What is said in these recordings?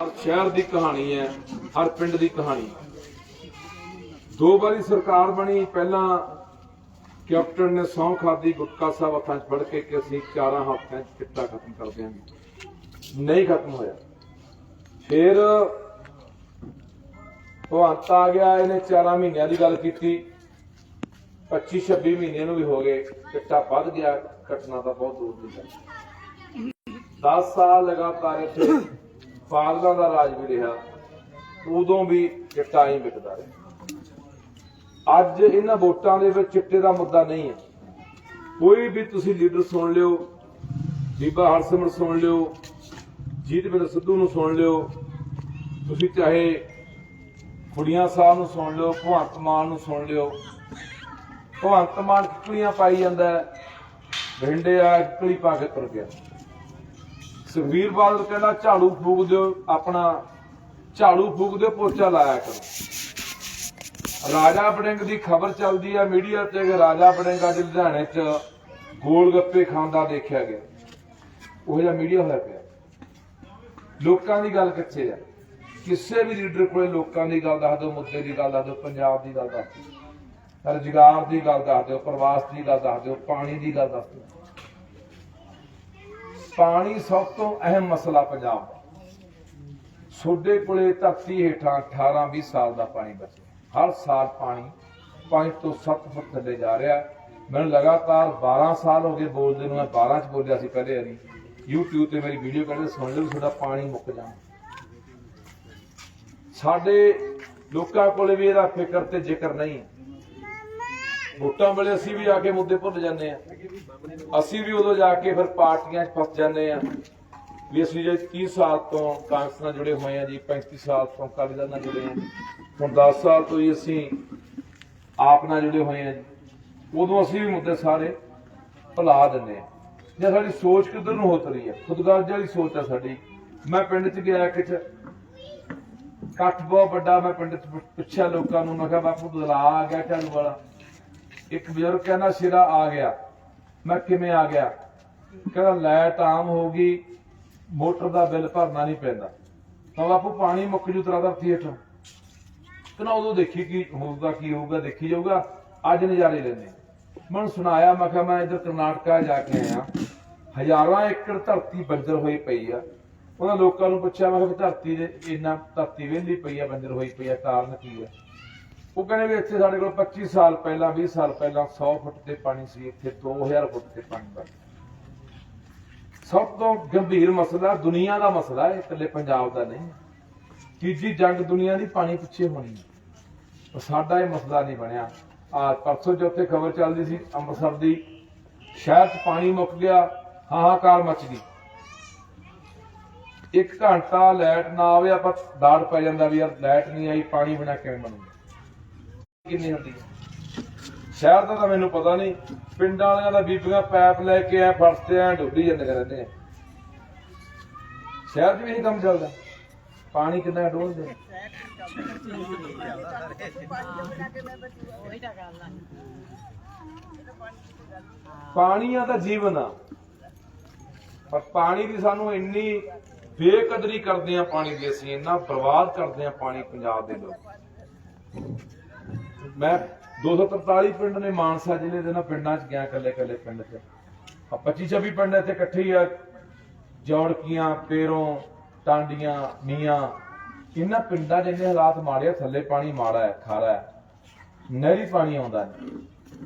ਹਰ ਸ਼ਹਿਰ ਦੀ ਕਹਾਣੀ ਹੈ, ਹਰ ਪਿੰਡ ਦੀ ਕਹਾਣੀ। ਦੋ ਵਾਰੀ ਸਰਕਾਰ ਬਣੀ, ਪਹਿਲਾਂ ਕੈਪਟਨ ਨੇ ਸਹੁੰ ਖਾਦੀ ਗੁਟਕਾ ਸਾਹਿਬ ਹੱਥਾਂ 'ਚ ਫੜ ਕੇ ਕਿ ਅਸੀਂ ਚਾਰਾਂ ਹਫ਼ਤਿਆਂ 'ਚ ਚਿੱਟਾ ਖਤਮ ਕਰ ਦਿਆਂਗੇ। ਨਹੀਂ ਖਤਮ ਹੋਇਆ। ਫਿਰ ਭਗਵੰਤ ਆ ਗਿਆ, ਇਹਨੇ ਚਾਰਾਂ ਮਹੀਨਿਆਂ ਦੀ ਗੱਲ ਕੀਤੀ। 25 26 ਮਹੀਨੇ ਨੂੰ ਵੀ ਹੋ ਗਏ, ਚਿੱਟਾ ਵੱਧ ਗਿਆ, ਘਟਨਾ ਦਾ ਬਹੁਤ ਦੂਰ ਦੀ ਗੱਲ 10 ਸਾਲ ਲਗਾਤਾਰ ਇੱਥੇ ਬਾਦਲਾਂ ਦਾ ਰਾਜ ਵੀ ਰਿਹਾ ਉਦੋਂ ਵੀ ਚਿੱਟਾ ਹੀ ਵਿਕਦਾ ਰਿਹਾ। ਅੱਜ ਇਹਨਾਂ ਵੋਟਾਂ ਦੇ ਵਿੱਚ ਚਿੱਟੇ ਦਾ ਮੁੱਦਾ ਨਹੀਂ ਹੈ। ਕੋਈ ਵੀ ਤੁਸੀਂ ਲੀਡਰ ਸੁਣ ਲਿਓ ਬੀਬਾ ਹਰਸਿਮਰ ਸੁਣ ਲਿਓ ਜੀਤਵਿੰਦਰ ਸਿੱਧੂ ਨੂੰ ਸੁਣ ਲਿਓ ਤੁਸੀਂ ਚਾਹੇ ਕੁੜੀਆਂ ਸਾਹਿਬ ਨੂੰ ਸੁਣ ਲਿਓ ਭਗਵੰਤ ਮਾਨ ਨੂੰ ਸੁਣ ਲਿਓ ਭਗਵੰਤ ਮਾਨ ਕਿਕਲੀਆਂ ਪਾਈ ਜਾਂਦਾ ਹੈ, ਭਿੰਡੇ ਆ ਕਿਕਲੀ ਪਾ ਕੇ ਤੁਰ ਗਿਆ। ਸੁਖਵੀਰ ਬਾਦਲ ਕਹਿੰਦਾ ਝਾੜੂ ਫੂਕ ਦਿਓ, ਆਪਣਾ ਝਾੜੂ ਫੂਕ ਦਿਓ, ਪੋਚਾ ਲਾਇਆ ਕਰੋ। ਰਾਜਾ ਬੜਿੰਗ ਦੀ ਖਬਰ ਚੱਲਦੀ ਹੈ ਮੀਡੀਆ ਤੇ ਕਿ ਰਾਜਾ ਬੜਿੰਗ ਅੱਜ ਲੁਧਿਆਣੇ 'ਚ ਗੋਲ ਗੱਪੇ ਖਾਂਦਾ ਦੇਖਿਆ ਗਿਆ। ਉਹ ਜਿਹਾ ਮੀਡੀਆ ਹੋਇਆ ਪਿਆ। ਲੋਕਾਂ ਦੀ ਗੱਲ ਕਿੱਥੇ ਆ। ਕਿਸੇ ਵੀ ਲੀਡਰ ਕੋਲੇ ਲੋਕਾਂ ਦੀ ਗੱਲ ਦੱਸ ਦਿਓ, ਮੁੱਦੇ ਦੀ ਗੱਲ ਦੱਸ ਦਿਓ, ਪੰਜਾਬ ਦੀ ਗੱਲ ਦੱਸ ਦਿਓ, ਰੁਜ਼ਗਾਰ ਦੀ ਗੱਲ ਦੱਸ ਦਿਓ, ਪ੍ਰਵਾਸ ਦੀ ਗੱਲ ਦੱਸ ਦਿਓ, ਪਾਣੀ ਦੀ ਗੱਲ ਦੱਸ ਦਿਓ। ਪਾਣੀ ਸਭ ਤੋਂ ਅਹਿਮ ਮਸਲਾ ਪੰਜਾਬ ਦਾ। ਤੁਹਾਡੇ ਕੋਲੇ ਧਰਤੀ ਹੇਠਾਂ 18 20 ਸਾਲ ਦਾ ਪਾਣੀ ਬਚਿਆ। ਹਰ ਸਾਲ ਪਾਣੀ 5 ਤੋਂ 7 ਫੁੱਟ ਥੱਲੇ ਜਾ ਰਿਹਾ। ਮੈਨੂੰ ਲਗਾਤਾਰ 12 ਸਾਲ ਹੋ ਗਏ ਬੋਲਦੇ ਨੂੰ, ਮੈਂ 12 ਚ ਬੋਲਿਆ ਸੀ ਪਹਿਲੇ ਵਾਰੀ। YouTube ਤੇ ਮੇਰੀ ਵੀਡੀਓ ਕਹਿੰਦੇ, ਸੁਣ ਲਓ ਵੀ ਤੁਹਾਡਾ ਪਾਣੀ ਮੁੱਕ ਜਾਣਾ। ਸਾਡੇ ਲੋਕਾਂ ਕੋਲੇ ਵੀ ਇਹਦਾ ਫਿਕਰ ਤੇ ਜ਼ਿਕਰ ਨਹੀਂ ਹੈ। ਵੋਟਾਂ ਵੇਲੇ ਅਸੀਂ ਵੀ ਆ ਕੇ ਮੁੱਦੇ ਭੁੱਲ ਜਾਂਦੇ ਆ ਅਸੀਂ ਵੀ ਉਦੋਂ ਜਾ ਕੇ ਫਿਰ ਪਾਰਟੀਆਂ 'ਚ ਫਸ ਜਾਂਦੇ ਆ ਵੀ ਅਸੀਂ ਜੇ 30 ਸਾਲ ਤੋਂ ਕਾਂਗਰਸ ਨਾਲ ਜੁੜੇ ਹੋਏ ਆ ਜੀ 35 ਸਾਲ ਤੋਂ ਅਕਾਲੀ ਦਲ ਨਾਲ ਜੁੜੇ ਆ ਹੁਣ 10 ਸਾਲ ਤੋਂ ਹੀ ਅਸੀਂ ਆਪ ਨਾਲ ਜੁੜੇ ਹੋਏ ਆ ਉਦੋਂ ਅਸੀਂ ਵੀ ਮੁੱਦੇ ਸਾਰੇ ਭੁਲਾ ਦਿੰਦੇ ਆ ਜੇ ਸਾਡੀ ਸੋਚ ਕਿੱਧਰ ਨੂੰ ਹੋ ਰਹੀ ਹੈ? ਖੁਦਗਰਜ਼ ਵਾਲੀ ਸੋਚ ਆ ਸਾਡੀ। ਮੈਂ ਪਿੰਡ 'ਚ ਗਿਆ ਕਿਛ ਇਕੱਠ ਬਹੁਤ ਵੱਡਾ ਮੈਂ ਪਿੰਡ 'ਚ ਪੁੱਛਿਆ ਲੋਕਾਂ ਨੂੰ, ਮੈਂ ਕਿਹਾ ਬਾਪੂ ਬਦਲਾ ਆ ਗਿਆ ਝਾੜੂ ਵਾਲਾ। ਇੱਕ ਬਜ਼ੁਰਗ ਕਹਿੰਦਾ, ਸਿਰਾ ਆ ਗਿਆ। ਮੈਂ ਕਿਵੇਂ ਆ ਗਿਆ? ਕਹਿੰਦਾ, ਲਾਈਟ ਆਮ ਹੋ ਗਈ, ਮੋਟਰ ਦਾ ਬਿੱਲ ਭਰਨਾ ਨਹੀਂ ਪੈਂਦਾ। ਤਾਂ ਬਾਪੂ ਪਾਣੀ ਮੁੱਕ ਜੂ ਤਰਾ ਦਾ ਥੀਏਟਰ। ਕਹਿੰਦਾ, ਉਦੋਂ ਦੇਖੀ ਕੀ ਹੋਊਗਾ ਕੀ ਹੋਊਗਾ, ਦੇਖੀ ਜਾਊਗਾ, ਅੱਜ ਨਜ਼ਾਰੇ ਲੈਣੇ ਮੈਨੂੰ ਸੁਣਾਇਆ, ਮੈਂ ਕਿਹਾ, ਮੈਂ ਇੱਧਰ ਕਰਨਾਟਕਾ ਜਾ ਕੇ ਆਇਆ। ਹਜ਼ਾਰਾਂ ਏਕੜ ਧਰਤੀ ਬੰਜਰ ਹੋਈ ਪਈ ਆ। ਉਹਨਾਂ ਲੋਕਾਂ ਨੂੰ ਪੁੱਛਿਆ, ਮੈਂ ਕਿਹਾ ਧਰਤੀ ਦੇ ਇੰਨਾ ਧਰਤੀ ਵਿਹਲੀ ਪਈ ਆ, ਬੰਜਰ ਹੋਈ ਪਈ ਆ, ਕਾਰਨ ਕੀ ਆ? ਉਹ ਕਹਿੰਦੇ ਵੀ ਇੱਥੇ ਸਾਡੇ ਕੋਲ 25 ਸਾਲ ਪਹਿਲਾਂ 20 ਸਾਲ ਪਹਿਲਾਂ 100 ਫੁੱਟ ਤੇ ਪਾਣੀ ਸੀ, ਇੱਥੇ 2000 ਫੁੱਟ ਤੇ ਪਾਣੀ ਬਣ ਸਭ ਤੋਂ ਗੰਭੀਰ ਮਸਲਾ ਦੁਨੀਆ ਦਾ ਮਸਲਾ ਹੈ, ਇਕੱਲੇ ਪੰਜਾਬ ਦਾ ਨਹੀਂ। ਤੀਜੀ ਜੰਗ ਦੁਨੀਆ ਦੀ ਪਾਣੀ ਪਿੱਛੇ ਹੋਣੀ ਪਰ ਸਾਡਾ ਇਹ ਮਸਲਾ ਨਹੀਂ ਬਣਿਆ। ਆ ਪਰਸੋਂ ਚੌਥੇ ਖਬਰ ਚੱਲਦੀ ਸੀ, ਅੰਮ੍ਰਿਤਸਰ ਦੀ ਸ਼ਹਿਰ 'ਚ ਪਾਣੀ ਮੁੱਕ ਗਿਆ, ਹਾਹਾਕਾਰ ਮਚ ਗਈ। ਇੱਕ ਘੰਟਾ ਲਾਈਟ ਨਾ ਆਵੇ, ਆਪਾਂ ਦਾੜ ਪੈ ਜਾਂਦਾ ਵੀ ਯਾਰ ਲਾਈਟ ਨਹੀਂ ਆਈ, ਪਾਣੀ ਬਿਨਾ ਕਿਵੇਂ ਬਣੂਗਾ? ਕਿੰਨੀ ਹੁੰਦੀ ਹੈ? ਸ਼ਹਿਰ ਦਾ ਤਾਂ ਮੈਨੂੰ ਪਤਾ ਨਹੀਂ, ਪਿੰਡਾਂ ਵਾਲਿਆਂ ਦਾ ਬੀਬੀਆਂ ਪੈਪ ਲੈ ਕੇ ਆ ਫੜਦੇ ਆ ਡੁੱਬੀ ਜਾਂਦੇ ਰਹਿੰਦੇ ਆ ਸ਼ਹਿਰ 'ਚ ਵੀ ਇਹੀ ਕੰਮ ਚੱਲਦਾ। ਪਾਣੀ ਕਿੰਨਾ ਡੋਲਦੇ ਪਾਣੀਆਂ ਦਾ ਜੀਵਨ ਆ। ਪਰ ਪਾਣੀ ਦੀ ਸਾਨੂੰ ਇੰਨੀ ਬੇਕਦਰੀ ਕਰਦੇ ਆ ਪਾਣੀ ਦੀ ਅਸੀਂ, ਇੰਨਾ ਬਰਬਾਦ ਕਰਦੇ ਆ ਪਾਣੀ ਪੰਜਾਬ ਦੇ ਲੋਕ। ਮੈਂ 243 ਪਿੰਡ ਨੇ ਮਾਨਸਾ ਜ਼ਿਲ੍ਹੇ ਦੇ ਨਾ ਪਿੰਡਾਂ 'ਚ ਗਿਆ ਕੱਲੇ ਕੱਲੇ ਪਿੰਡ 'ਚ। ਆ 25 26 ਪਿੰਡ ਇੱਥੇ ਇਕੱਠੇ ਹੀ ਆ। ਜੌੜਕੀਆਂ, ਪੇਰੋਂ, ਟਾਂਡੀਆਂ, ਮੀਆਂ। ਇਹਨਾਂ ਪਿੰਡਾਂ 'ਚ ਹਾਲਾਤ ਮਾੜੇ ਆ, ਥੱਲੇ ਪਾਣੀ ਮਾੜਾ ਹੈ, ਖਾਰਾ ਹੈ। ਨਹਿਰੀ ਪਾਣੀ ਆਉਂਦਾ ਹੈ।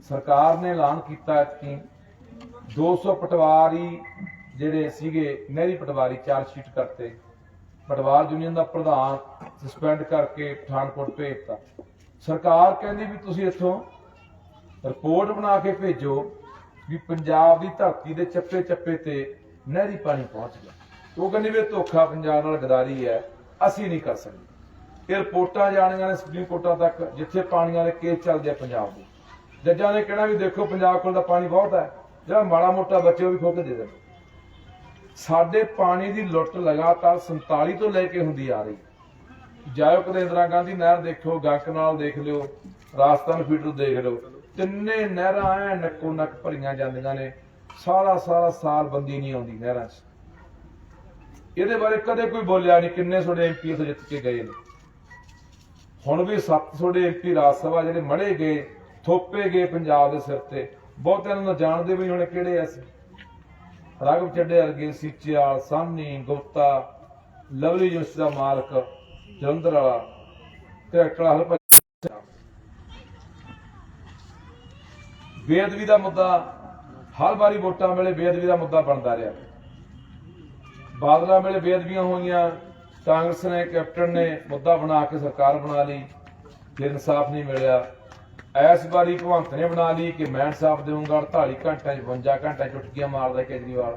ਸਰਕਾਰ ਨੇ ਐਲਾਨ ਕੀਤਾ ਕਿ 200 ਪਟਵਾਰੀ ਜਿਹੜੇ ਸੀਗੇ, ਨਹਿਰੀ ਪਟਵਾਰੀ ਚਾਰਜ ਸ਼ੀਟ ਕਰਤੇ। ਪਟਵਾਰ ਯੂਨੀਅਨ ਦਾ ਪ੍ਰਧਾਨ ਸਸਪੈਂਡ ਕਰਕੇ ਪਠਾਨਕੋਟ ਭੇਜਤਾ। ਸਰਕਾਰ ਕਹਿੰਦੀ ਵੀ ਤੁਸੀਂ ਇੱਥੋਂ ਰਿਪੋਰਟ ਬਣਾ ਕੇ ਭੇਜੋ ਵੀ ਪੰਜਾਬ ਦੀ ਧਰਤੀ ਦੇ ਚੱਪੇ ਚੱਪੇ ਤੇ ਨਹਿਰੀ ਪਾਣੀ ਪਹੁੰਚ ਗਿਆ। ਉਹ ਕਹਿੰਦੇ ਵੀ ਧੋਖਾ ਪੰਜਾਬ ਨਾਲ ਗਦਾਰੀ ਹੈ, ਅਸੀਂ ਨਹੀਂ ਕਰ ਸਕਦੇ। ਇਹ ਰਿਪੋਰਟਾਂ ਜਾਣੀਆਂ ਨੇ ਸੁਪਰੀਮ ਕੋਰਟਾਂ ਤੱਕ, ਜਿੱਥੇ ਪਾਣੀਆਂ ਦੇ ਕੇਸ ਚੱਲਦੇ ਆ ਪੰਜਾਬ ਦੇ। ਜੱਜਾਂ ਨੇ ਕਹਿਣਾ ਵੀ ਦੇਖੋ ਪੰਜਾਬ ਕੋਲ ਤਾਂ ਪਾਣੀ ਬਹੁਤ ਹੈ, ਜਿਹੜਾ ਮਾੜਾ ਮੋਟਾ ਬੱਚੇ ਉਹ ਵੀ ਖੋ ਦੇ ਦੇਣ। ਸਾਡੇ ਪਾਣੀ ਦੀ ਲੁੱਟ ਲਗਾਤਾਰ 47 ਤੋਂ ਲੈ ਕੇ ਹੁੰਦੀ ਆ ਰਹੀ। ਹੈ ਜਾਇਓ ਕਦੇ ਇੰਦਰਾ ਗਾਂਧੀ ਨਹਿਰ ਦੇਖੋ ਗੰਕ ਨਾਲ ਦੇਖ ਲਿਓ, ਰਾਜਸਥਾਨ ਫੀਡਰ ਦੇਖ ਲਿਓ। ਤਿੰਨੇ ਨਹਿਰਾਂ ਐ ਨੱਕੋ ਨੱਕ ਭਰੀਆਂ ਜਾਂਦੀਆਂ ਨੇ। ਸਾਰਾ ਸਾਰਾ ਸਾਲ ਬੰਦੀ ਨਹੀਂ ਆਉਂਦੀ ਨਹਿਰਾਂ 'ਚ। ਇਹਦੇ ਬਾਰੇ ਕਦੇ ਕੋਈ ਬੋਲਿਆ ਨਹੀਂ ਕਿੰਨੇ ਤੁਹਾਡੇ ਐਮਪੀ ਤੋਂ ਜਿੱਤ ਕੇ ਗਏ ਨੇ। ਹੁਣ ਵੀ ਸੱਤ ਤੁਹਾਡੇ ਐਮਪੀ ਰਾਜ ਸਭਾ ਜਿਹੜੇ ਮੜੇ ਗਏ, ਥੋਪੇ ਗਏ ਪੰਜਾਬ ਦੇ ਸਿਰ ਤੇ। ਬਹੁਤਿਆਂ ਨੂੰ ਜਾਣਦੇ ਵੀ ਨਹੀਂ ਕਿਹੜੇ ਐ ਸੀ ਰਾਘਵ ਚੱਡੇ ਵਰਗੇ ਸੀਚਿਆਲ ਸਾਹਨੀ, ਗੁਪਤਾ, ਲਵਲੀ ਯੂਨਿਵਰਸਿਟੀ ਦਾ ਮਾਲਕ। ਜਲੰਧਰ ਵਾਲਾ ਕਰੈਕਟਰ ਹਲ ਬੇਅਦਬੀ ਦਾ ਮੁੱਦਾ, ਹਰ ਵਾਰੀ ਵੋਟਾਂ ਵੇਲੇ ਬੇਅਦਬੀ ਦਾ ਮੁੱਦਾ ਬਣਦਾ ਰਿਹਾ। ਬਾਦਲਾਂ ਵੇਲੇ ਬੇਅਦਬੀਆਂ ਹੋਈਆਂ, ਕਾਂਗਰਸ ਨੇ, ਕੈਪਟਨ ਨੇ ਮੁੱਦਾ ਬਣਾ ਕੇ ਸਰਕਾਰ ਬਣਾ ਲਈ ਫਿਰ ਇਨਸਾਫ ਨਹੀਂ ਮਿਲਿਆ। ਐਸ ਵਾਰੀ ਭਗਵੰਤ ਨੇ ਬਣਾ ਲਈ ਕਿ ਮੈਂ ਇਨਸਾਫ ਦੇਵਾਂਗਾ 48 ਘੰਟਿਆਂ 'ਚ 52 ਘੰਟਿਆਂ 'ਚ ਚੁਟਕੀਆਂ ਮਾਰਦਾ ਕੇਜਰੀਵਾਲ।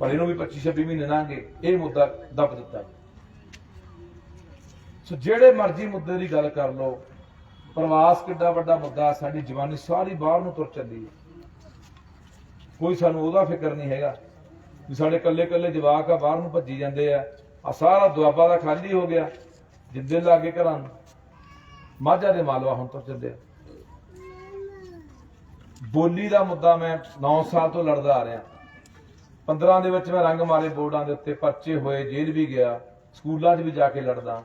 ਪਰ ਇਹਨੂੰ ਵੀ 25 26 ਮਹੀਨੇ ਲਾਂਗੇ ਇਹ ਮੁੱਦਾ ਦੱਬ ਦਿੱਤਾ। ਸੋ ਜਿਹੜੇ ਮਰਜ਼ੀ ਮੁੱਦੇ ਦੀ ਗੱਲ ਕਰ ਲਓ, ਪ੍ਰਵਾਸ ਕਿੱਡਾ ਵੱਡਾ ਮੁੱਦਾ, ਸਾਡੀ ਜਵਾਨੀ ਸਾਰੀ ਬਾਹਰ ਨੂੰ ਤੁਰ ਚੱਲੀ ਕੋਈ ਸਾਨੂੰ ਉਹਦਾ ਫਿਕਰ ਨਹੀਂ ਹੈਗਾ ਵੀ ਸਾਡੇ ਕੱਲੇ ਕੱਲੇ ਜਵਾਕ ਆ, ਬਾਹਰ ਨੂੰ ਭੱਜੀ ਜਾਂਦੇ ਆ। ਆ ਸਾਰਾ ਦੁਆਬਾ ਦਾ ਖਾਲੀ ਹੋ ਗਿਆ, ਜਿੱਦੇ ਲਾਗੇ ਘਰਾਂ ਨੂੰ। ਮਾਝਾ ਦੇ ਮਾਲਵਾ ਹੁਣ ਤੁਰ ਚੱਲੇ ਆ। ਬੋਲੀ ਦਾ ਮੁੱਦਾ ਮੈਂ 9 ਸਾਲ ਤੋਂ ਲੜਦਾ ਆ ਰਿਹਾ। 15 ਦੇ ਵਿੱਚ ਮੈਂ ਰੰਗ ਮਾਰੇ ਬੋਰਡਾਂ ਦੇ ਉੱਤੇ, ਪਰਚੇ ਹੋਏ, ਜੇਲ੍ਹ ਵੀ ਗਿਆ, ਸਕੂਲਾਂ 'ਚ ਵੀ ਜਾ ਕੇ ਲੜਦਾ।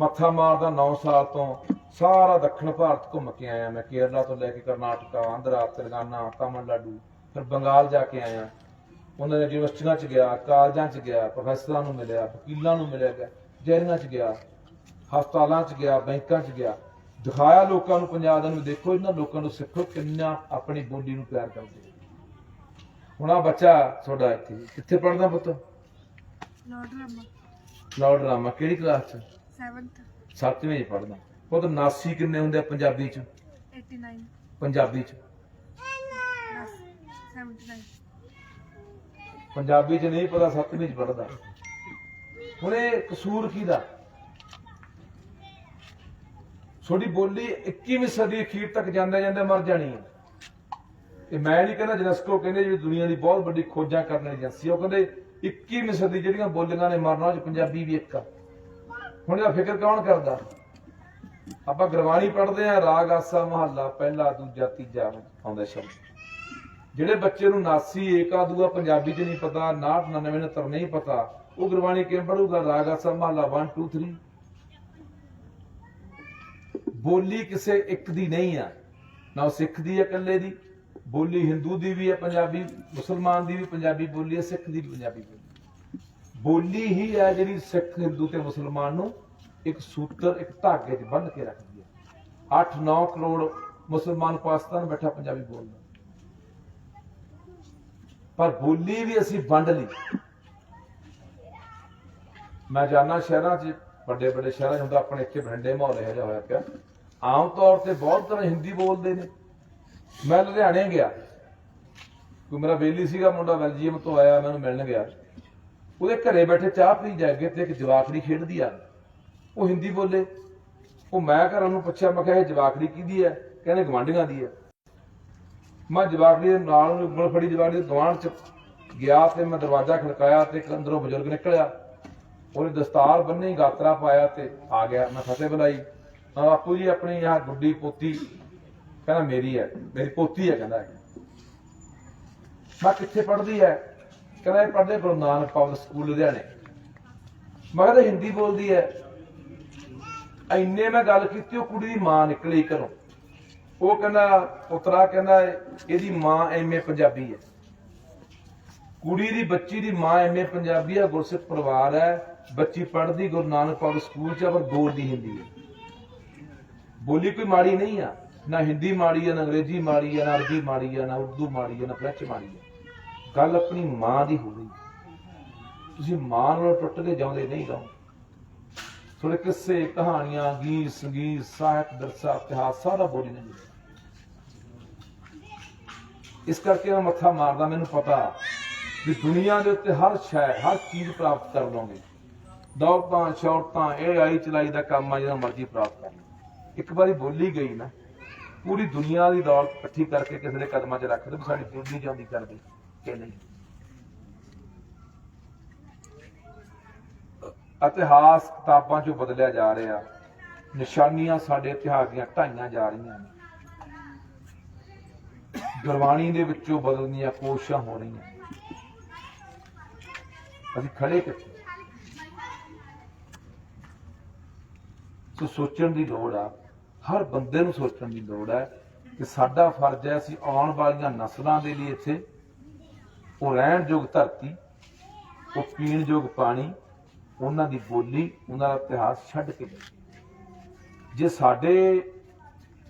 ਮੱਥਾ ਮਾਰਦਾ 9 ਸਾਲ ਤੋਂ। ਸਾਰਾ ਦੱਖਣ ਭਾਰਤ ਘੁੰਮ ਕੇ ਆਇਆ ਮੈਂ ਕੇਰਲਾ ਤੋਂ ਲੈ ਕੇ ਕਰਨਾਟਕਾ ਆਂਧਰਾ ਤੇਲੰਗਾਨਾ ਤਾਮਿਲਨਾਡੂ ਫਿਰ ਬੰਗਾਲ ਜਾ ਕੇ ਆਇਆ। ਉਹਨਾਂ ਦੇ ਯੂਨੀਵਰਸਿਟੀਆਂ 'ਚ ਗਿਆ ਕਾਲਜਾਂ 'ਚ ਗਿਆ ਪ੍ਰੋਫੈਸਰਾਂ ਨੂੰ ਮਿਲਿਆ ਵਕੀਲਾਂ ਨੂੰ ਮਿਲਿਆ ਗਿਆ ਜੈਰੀਆਂ 'ਚ ਗਿਆ ਹਸਪਤਾਲਾਂ 'ਚ ਗਿਆ ਬੈਂਕਾਂ 'ਚ ਗਿਆ। ਦਿਖਾਇਆ ਲੋਕਾਂ ਨੂੰ ਪੰਜਾਬ ਦਾ ਨੂੰ ਦੇਖੋ ਇਹਨਾਂ ਲੋਕਾਂ ਨੂੰ ਸਿੱਖੋ ਕਿੰਨਾ ਆਪਣੀ ਬੋਲੀ ਨੂੰ ਪਿਆਰ ਕਰਦੇ ਹੁਣ ਆ ਬੱਚਾ ਤੁਹਾਡਾ ਇੱਥੇ ਕਿੱਥੇ ਪੜਦਾ ਪੁੱਤ? Lord Rama, ਲਾਉਡ ਰਾਮਾ ਕਿਹੜੀ ਕਲਾਸ 'ਚ? 7th, ਸੱਤਵੀਂ 'ਚ ਪੜਦਾ ਪੁੱਤ 79 ਕਿੰਨੇ ਹੁੰਦੇ ਆ ਪੰਜਾਬੀ 'ਚ? 89, ਪੰਜਾਬੀ 'ਚ। Plus 79, ਪੰਜਾਬੀ 'ਚ ਨਹੀਂ ਪਤਾ ਸੱਤਵੀਂ 'ਚ ਪੜਦਾ ਹੁਣ ਇਹ ਕਸੂਰ ਕਿਹਦਾ? ਤੁਹਾਡੀ ਬੋਲੀ 21ਵੀਂ ਸਦੀ ਅਖੀਰ ਤੱਕ ਜਾਂਦੇ ਜਾਂਦੇ ਮਰ ਜਾਣੀ ਹੈ। ਇਹ ਮੈਂ ਨਹੀਂ ਕਹਿੰਦਾ ਜਨਸਕੋ ਕਹਿੰਦੇ ਜਿਹੜੀ ਦੁਨੀਆ ਦੀ ਬਹੁਤ ਵੱਡੀ ਖੋਜਾਂ ਕਰਨ ਵਾਲੀ ਏਜੰਸੀ ਉਹ ਕਹਿੰਦੇ 21ਵੀਂ ਸਦੀ ਜਿਹੜੀਆਂ ਬੋਲੀਆਂ ਨੇ ਮਰਨਾ ਉਹ 'ਚ ਪੰਜਾਬੀ ਵੀ ਇੱਕ ਆ। ਹੁਣ ਇਹਦਾ ਫਿਕਰ ਕੌਣ ਕਰਦਾ? ਆਪਾਂ ਗੁਰਬਾਣੀ ਪੜ੍ਹਦੇ ਆ ਰਾਗ, ਆਸਾ, ਮਹੱਲਾ, ਪਹਿਲਾ, ਦੂਜਾ, ਤੀਜਾ ਆਉਂਦਾ ਸ਼ਬਦ। ਜਿਹੜੇ ਬੱਚੇ ਨੂੰ ਨਾਸੀ, ਏਕਾ, ਦੂਆ ਪੰਜਾਬੀ ਚ ਨਹੀਂ ਪਤਾ 99 99 ਨਹੀਂ ਪਤਾ, ਉਹ ਗੁਰਬਾਣੀ ਕਿਵੇਂ ਪੜੂਗਾ ਰਾਗ, ਆਸਾ, ਮਹੱਲਾ 1 2 3 ਬੋਲੀ ਕਿਸੇ ਇੱਕ ਦੀ ਨਹੀਂ ਆ। ਨਾ ਉਹ ਸਿੱਖ ਦੀ ਹੈ ਇਕੱਲੇ ਦੀ। ਬੋਲੀ ਹਿੰਦੂ ਦੀ ਵੀ ਹੈ ਪੰਜਾਬੀ, ਮੁਸਲਮਾਨ ਦੀ ਵੀ, ਪੰਜਾਬੀ ਬੋਲੀ ਹੈ ਸਿੱਖ ਦੀ ਵੀ, ਪੰਜਾਬੀ ਬੋਲੀ ਬੋਲੀ ਹੀ ਹੈ ਜਿਹੜੀ ਸਿੱਖ, ਹਿੰਦੂ ਤੇ ਮੁਸਲਮਾਨ ਨੂੰ ਇੱਕ ਸੂਤਰ, ਇੱਕ ਧਾਗੇ 'ਚ ਬੰਨ੍ਹ ਕੇ ਰੱਖਦੀ ਹੈ 8-9 ਕਰੋੜ ਮੁਸਲਮਾਨ ਪਾਕਿਸਤਾਨ ਬੈਠਾ ਪੰਜਾਬੀ ਬੋਲਦਾ। ਪਰ ਬੋਲੀ ਵੀ ਅਸੀਂ ਵੰਡ ਲਈ। ਮੈਂ ਜਾਣਾ ਸ਼ਹਿਰਾਂ 'ਚ ਵੱਡੇ ਵੱਡੇ ਸ਼ਹਿਰਾਂ 'ਚ ਹੁੰਦਾ, ਆਪਣੇ ਇੱਥੇ ਬਠਿੰਡੇ ਮਾਹੌਲ ਇਹੋ ਜਿਹਾ ਹੋਇਆ ਪਿਆ। ਆਮ ਤੌਰ ਤੇ ਬਹੁਤ ਤਰ੍ਹਾਂ ਹਿੰਦੀ ਬੋਲਦੇ ਨੇ। ਮੈਂ ਲੁਧਿਆਣੇ ਗਿਆ। ਕੋਈ ਮੇਰਾ ਬੇਲੀ ਸੀਗਾ, ਮੁੰਡਾ ਬੈਲਜੀਅਮ ਤੋਂ ਆਇਆ ਮੈਨੂੰ ਮਿਲਣ ਗਿਆ। ਉਹਦੇ ਘਰੇ ਬੈਠੇ ਚਾਹ ਪੀ ਜਾਗੇ ਤੇ ਇੱਕ ਜਵਾਕੜੀ ਖੇਡਦੀ ਆ। ਉਹ ਹਿੰਦੀ ਬੋਲੇ। ਉਹ ਮੈਂ ਘਰਾਂ ਨੂੰ ਪੁੱਛਿਆ, ਮੈਂ ਕਿਹਾ, ਇਹ ਜਵਾਕੜੀ ਕਿਹਦੀ ਹੈ ਕਹਿੰਦੇ ਗਵਾਂਢੀਆਂ ਦੀ ਹੈ ਮੈਂ ਜਵਾਕੜੀ ਦੇ ਨਾਲ ਨੂੰ ਉਂਗਲ ਫੜੀ, ਜਵਾਕੜੀ ਦੇ ਦੁਆਨ ਚ ਗਿਆ ਤੇ ਮੈਂ ਦਰਵਾਜ਼ਾ ਖੜਕਾਇਆ ਤੇ ਇੱਕ ਅੰਦਰੋਂ ਬਜ਼ੁਰਗ ਨਿਕਲਿਆ। ਉਹਨੇ ਦਸਤਾਰ ਬੰਨੇ ਗਾਤਰਾ ਪਾਇਆ ਤੇ ਆ ਗਿਆ। ਮੈਂ ਫਤਿਹ ਬੁਲਾਈ। ਮੈਂ ਬਾਪੂ ਜੀ, ਆਪਣੀ ਆਹ ਗੁੱਡੀ ਪੋਤੀ ਕਹਿੰਦਾ, ਮੇਰੀ ਹੈ ਮੇਰੀ ਪੋਤੀ ਹੈ ਕਹਿੰਦਾ ਮੈਂ ਕਿੱਥੇ ਪੜ੍ਹਦੀ ਹੈ ਕਹਿੰਦਾ ਇਹ ਪੜ੍ਹਦੇ ਗੁਰੂ ਨਾਨਕ ਪਬਲਿਕ ਸਕੂਲ ਲੁਧਿਆਣੇ। ਮੈਂ ਕਹਿੰਦਾ ਹਿੰਦੀ ਬੋਲਦੀ ਹੈ। ਇੰਨੇ ਮੈਂ ਗੱਲ ਕੀਤੀ, ਉਹ ਕੁੜੀ ਦੀ ਮਾਂ ਨਿਕਲੀ ਘਰੋਂ। ਉਹ ਕਹਿੰਦਾ, ਪੁੱਤਰਾ ਕਹਿੰਦਾ, ਇਹਦੀ ਮਾਂ ਐਮਏ ਪੰਜਾਬੀ ਹੈ। ਕੁੜੀ ਦੀ ਬੱਚੀ ਦੀ ਮਾਂ ਐਮਏ ਪੰਜਾਬੀ ਆ ਗੁਰਸਿੱਖ ਪਰਿਵਾਰ ਹੈ। ਬੱਚੀ ਪੜ੍ਹਦੀ ਗੁਰੂ ਨਾਨਕ ਪਬਲਿਕ ਸਕੂਲ ਚ ਪਰ ਬੋਲਦੀ ਹਿੰਦੀ ਹੈ। ਬੋਲੀ ਕੋਈ ਮਾੜੀ ਨਹੀਂ ਆ। ਨਾ ਹਿੰਦੀ ਮਾੜੀ ਆ ਨਾ ਅੰਗਰੇਜ਼ੀ ਮਾੜੀ ਆ ਨਾ ਅਰਬੀ ਮਾੜੀ ਆ ਨਾ ਉਰਦੂ ਮਾੜੀ ਆ ਨਾ ਫ੍ਰੈਂਚ ਮਾੜੀ ਆ ਗੱਲ ਆਪਣੀ ਮਾਂ ਦੀ ਹੋ ਗਈ। ਤੁਸੀਂ ਮਾਂ ਨਾਲ ਟੁੱਟਦੇ ਜਾਂਦੇ ਨਹੀਂ ਰਹੋ। ਥੋੜੇ ਕਿੱਸੇ ਕਹਾਣੀਆਂ, ਗੀਤ, ਸੰਗੀਤ, ਸਾਹਿਤ, ਦਰਸਾ, ਇਤਿਹਾਸ, ਸਾਰਾ ਬੋਲੀ ਨਹੀਂ ਇਸ ਕਰਕੇ ਮੈਂ ਮੱਥਾ ਮਾਰਦਾ, ਮੈਨੂੰ ਪਤਾ ਵੀ ਦੁਨੀਆ ਦੇ ਉੱਤੇ ਹਰ ਸ਼ੈ, ਹਰ ਚੀਜ਼ ਪ੍ਰਾਪਤ ਕਰ ਲਓਗੇ। ਦੌਲਤਾਂ ਸ਼ੌਰਤਾਂ ਇਹ ਆਈ ਚਲਾਈ ਦਾ ਕੰਮ ਆ ਜਿਹੜਾ ਮਰਜ਼ੀ ਪ੍ਰਾਪਤ ਕਰ ਲਓ। ਇੱਕ ਵਾਰੀ ਬੋਲੀ ਗਈ ਨਾ, ਪੂਰੀ ਦੁਨੀਆ ਦੀ ਦੌਲਤ ਇਕੱਠੀ ਕਰਕੇ ਕਿਸੇ ਦੇ ਕਦਮਾਂ 'ਚ ਰੱਖ ਦੇ ਸਾਡੀ ਬੋਲੀ ਜਾਂਦੀ ਕਰਦੀ। ਇਤਿਹਾਸ ਕਿਤਾਬਾਂ 'ਚੋਂ ਬਦਲਿਆ ਜਾ ਰਿਹਾ। ਨਿਸ਼ਾਨੀਆਂ ਸਾਡੇ ਇਤਿਹਾਸ ਦੀਆਂ ਢਾਈਆਂ ਜਾ ਰਹੀਆਂ ਨੇ। ਗੁਰਬਾਣੀ ਦੇ ਵਿੱਚੋਂ ਬਦਲਣ ਕੋਸ਼ਿਸ਼ਾਂ ਹੋ ਰਹੀਆਂ ਅਸੀਂ ਖੜੇ ਕਿੱਥੇ? ਸੋ ਸੋਚਣ ਦੀ ਲੋੜ ਆ। ਹਰ ਬੰਦੇ ਨੂੰ ਸੋਚਣ ਦੀ ਲੋੜ ਹੈ ਕਿ ਸਾਡਾ ਫਰਜ਼ ਹੈ ਅਸੀਂ ਆਉਣ ਵਾਲੀਆਂ ਨਸਲਾਂ ਦੇ ਲਈ ਇੱਥੇ ਉਹ ਰਹਿਣ ਯੋਗ ਧਰਤੀ, ਉਹ ਪੀਣ ਯੋਗ ਪਾਣੀ, ਉਹਨਾਂ ਦੀ ਬੋਲੀ, ਉਹਨਾਂ ਦਾ ਇਤਿਹਾਸ ਛੱਡ ਕੇ ਜੇ ਸਾਡੇ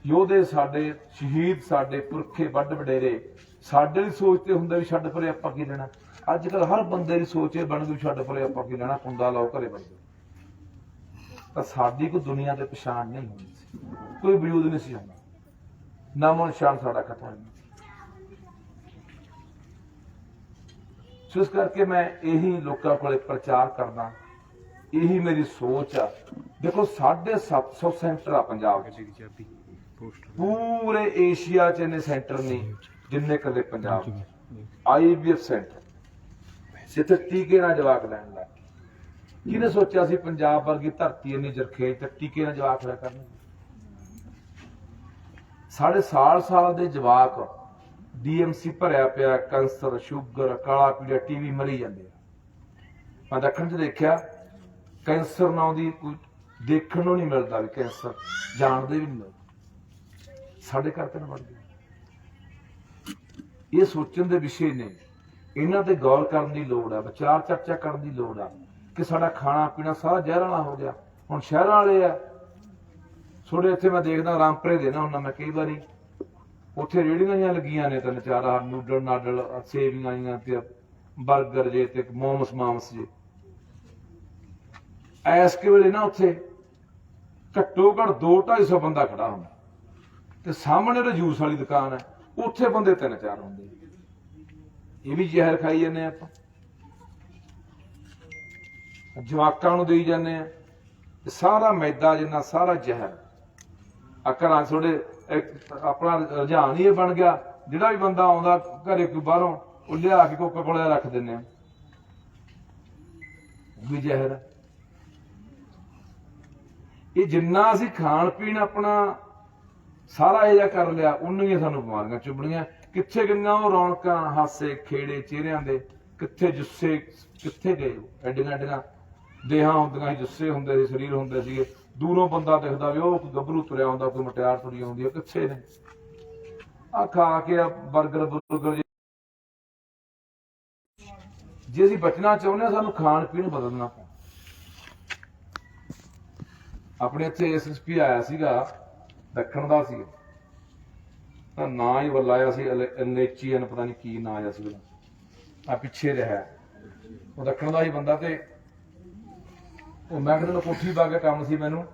ਯੋਧੇ, ਸਾਡੇ ਸ਼ਹੀਦ, ਸਾਡੇ ਪੁਰਖੇ ਵੱਡ ਵਡੇਰੇ ਸਾਡੇ ਲਈ ਸੋਚਦੇ ਹੁੰਦੇ ਵੀ ਛੱਡ ਪਰੇ ਆਪਾਂ ਕੀ ਲੈਣਾ? ਅੱਜ ਕੱਲ ਹਰ ਬੰਦੇ ਦੀ ਸੋਚ ਇਹ ਬਣ ਗਈ ਵੀ ਛੱਡ ਪਰੇ ਆਪਾਂ ਕੀ ਲੈਣਾ? ਕੁੰਡਾ ਲਾਓ, ਘਰੇ ਬਣ ਜਾਓ ਤਾਂ ਸਾਡੀ ਕੋਈ ਦੁਨੀਆ ਤੇ ਪਛਾਣ ਨਹੀਂ ਹੁੰਦੀ ਸੀ। ਕੋਈ ਵਜੂਦ ਨਹੀਂ ਸੀ ਹੁੰਦਾ ਨਾਮੋ ਨਿਸ਼ਾਨ ਸਾਡਾ ਖਤਮ ਹੋ ਸੋ ਇਸ ਕਰਕੇ ਮੈਂ ਇਹੀ ਲੋਕਾਂ ਕੋਲੇ ਪ੍ਰਚਾਰ ਕਰਦਾ ਇਹੀ ਮੇਰੀ ਸੋਚ ਆ। ਦੇਖੋ 750 ਸੈਂਟਰ ਆ ਪੰਜਾਬ ਵਿੱਚ। ਪੂਰੇ ਏਸ਼ੀਆ ਚ ਇਹਨੇ ਸੈਂਟਰ ਨਹੀਂ ਜਿੰਨੇ ਕਦੇ ਪੰਜਾਬ ਚ। IVF centre. ਸਿੱਧੇ ਟੀਕੇ ਨਾਲ ਜਵਾਕ ਲੈਣ ਲੱਗ। ਕਿਹਨੇ ਸੋਚਿਆ ਸੀ ਪੰਜਾਬ ਵਰਗੀ ਧਰਤੀ ਇੰਨੀ ਜਰਖੇਜ ਤੇ ਟੀਕੇ ਨਾਲ ਜਵਾਕ ਲਿਆ ਕਰਨਗੇ ਸਾਡੇ ਸਾਲ ਸਾਲ ਦੇ ਜਵਾਕ ਡੀਐਮਸੀ ਭਰਿਆ ਪਿਆ, ਕੈਂਸਰ, ਸ਼ੂਗਰ, ਕਾਲਾ ਪੀੜਾ ਟੀਵੀ ਮਰੀ ਜਾਂਦੇ ਆ। ਮੈਂ ਦੱਖਣ ਚ ਦੇਖਿਆ, ਕੈਂਸਰ ਨਾਂ ਦੀ ਕੋਈ ਦੇਖਣ ਨੂੰ ਨਹੀਂ ਮਿਲਦਾ ਵੀ ਕੈਂਸਰ ਜਾਣਦੇ ਵੀ ਨਹੀਂ ਲੋਕ ਸਾਡੇ ਕਰਕੇ ਨਾ ਬਣ ਇਹ ਸੋਚਣ ਦੇ ਵਿਸ਼ੇ ਨੇ, ਇਹਨਾਂ ਤੇ ਗੌਰ ਕਰਨ ਦੀ ਲੋੜ ਆ, ਵਿਚਾਰ ਚਰਚਾ ਕਰਨ ਦੀ ਲੋੜ ਆ, ਕਿ ਸਾਡਾ ਖਾਣਾ ਪੀਣਾ ਸਾਰਾ ਜ਼ਹਿਰਾਂ ਨਾਲ ਹੋ ਗਿਆ। ਹੁਣ ਸ਼ਹਿਰਾਂ ਵਾਲੇ ਆ। ਥੋੜੇ ਇੱਥੇ ਮੈਂ ਦੇਖਦਾ, ਰਾਮਪਰੇ ਦੇ ਨਾ ਹੁਣ ਮੈਂ ਕਈ ਵਾਰੀ ਉੱਥੇ ਰੇੜੀਆਂ ਜਿਹੀਆਂ ਲੱਗੀਆਂ ਨੇ ਤਿੰਨ ਚਾਰ, ਆਹ ਨੂਡਲ ਨਾਡਲ ਸੇਵੀਆਂ ਆਈਆਂ ਤੇ 버ਗਰ ਜੇ ਤੇ ਮੋਮਸ ਮਾਮਸ ਜੇ। ਐਸ ਕੇ ਵੇਲੇ ਨਾ ਉੱਥੇ ਘੱਟੋ ਘੱਟ 2-250 ਬੰਦਾ ਖੜਾ ਹੁੰਦਾ। ਤੇ ਸਾਹਮਣੇ ਉਹ ਜੂਸ ਵਾਲੀ ਦੁਕਾਨ ਹੈ, ਉੱਥੇ ਬੰਦੇ ਤਿੰਨ ਚਾਰ ਹੁੰਦੇ। ਇਹ ਵੀ ਜ਼ਹਿਰ ਖਾਈ ਜਾਂਦੇ ਆਪਾਂ। ਜਵਾਕਾਂ ਨੂੰ ਦੇਈ ਜਾਂਦੇ ਆ ਸਾਰਾ ਮੈਦਾ ਜਿੰਨਾ, ਸਾਰਾ ਜ਼ਹਿਰ। ਆ ਘਰਾਂ ਛੋੜੇ ਆਪਣਾ ਰੁਝਾਨ ਹੀ ਇਹ ਬਣ ਗਿਆ। ਜਿਹੜਾ ਵੀ ਬੰਦਾ ਆਉਂਦਾ ਘਰੇ ਕੋਈ ਬਾਹਰੋਂ, ਉਹ ਲਿਆ ਕੇ ਕੋਕਾ ਕੋਲਾ ਰੱਖ ਦਿੰਦੇ ਆ। ਉਹ ਵੀ ਜ਼ਹਿਰ ਹੈ। ਇਹ ਜਿੰਨਾ ਅਸੀਂ ਖਾਣ ਪੀਣ ਆਪਣਾ ਸਾਰਾ ਇਹ ਜਿਹਾ ਕਰ ਲਿਆ ਉਨੀਆਂ ਸਾਨੂੰ ਬਿਮਾਰੀਆਂ ਚੁੱਭਣੀਆਂ। ਕਿੱਥੇ ਗਈਆਂ ਉਹ ਰੌਣਕਾਂ, ਹਾਸੇ, ਖੇੜੇ, ਚਿਹਰਿਆਂ ਦੇ, ਕਿੱਥੇ ਜੁੱਸੇ, ਕਿੱਥੇ ਗਏ ਐਡੀਆਂ ਐਡੀਆਂ ਦੇਹਾਂ ਹੁੰਦੀਆਂ ਸੀ, ਜੁੱਸੇ ਹੁੰਦੇ ਸੀ, ਸਰੀਰ ਹੁੰਦੇ ਸੀਗੇ। ਦੂਰੋਂ ਬੰਦਾ ਦਿਖਦਾ ਵੀ ਉਹ ਗੱਭਰੂ ਤੁਰਿਆ ਹੁੰਦਾ, ਕੋਈ ਮਟਿਆਰ ਤੁਰੀ ਆਉਂਦੀ ਹੈ ਕਿੱਥੇ ਨੇ? ਆ ਖਾ ਕੇ ਆ 버ਗਰ ਬੁਰਗਰ ਜੇ- ਅਸੀਂ ਬਚਣਾ ਚਾਹੁੰਦੇ ਹਾਂ, ਸਾਨੂੰ ਖਾਣ ਪੀਣ ਬਦਲਣਾ ਪੈਣਾ। ਆਪਣੇ ਇੱਥੇ ਐਸਐਸਪੀ ਆਇਆ ਸੀਗਾ, ਦੱਖਣ ਦਾ ਸੀ। ਤਾਂ ਨਾਂ ਹੀ ਬੁਲਾਇਆ ਸੀ ਅਲੇਚੀਅਨ ਪਤਾ ਨਹੀਂ ਕੀ ਨਾਂ ਆਇਆ ਸੀ ਉਹਦਾ। ਆ ਪਿੱਛੇ ਰਿਹਾ। ਉਹ ਦੱਖਣ ਦਾ ਹੀ ਬੰਦਾ ਤੇ ਉਹ ਮੈਂ ਕਿਹਾ ਕੋਠੀ ਪਾ ਕੇ ਕੰਮ ਸੀ ਮੈਨੂੰ।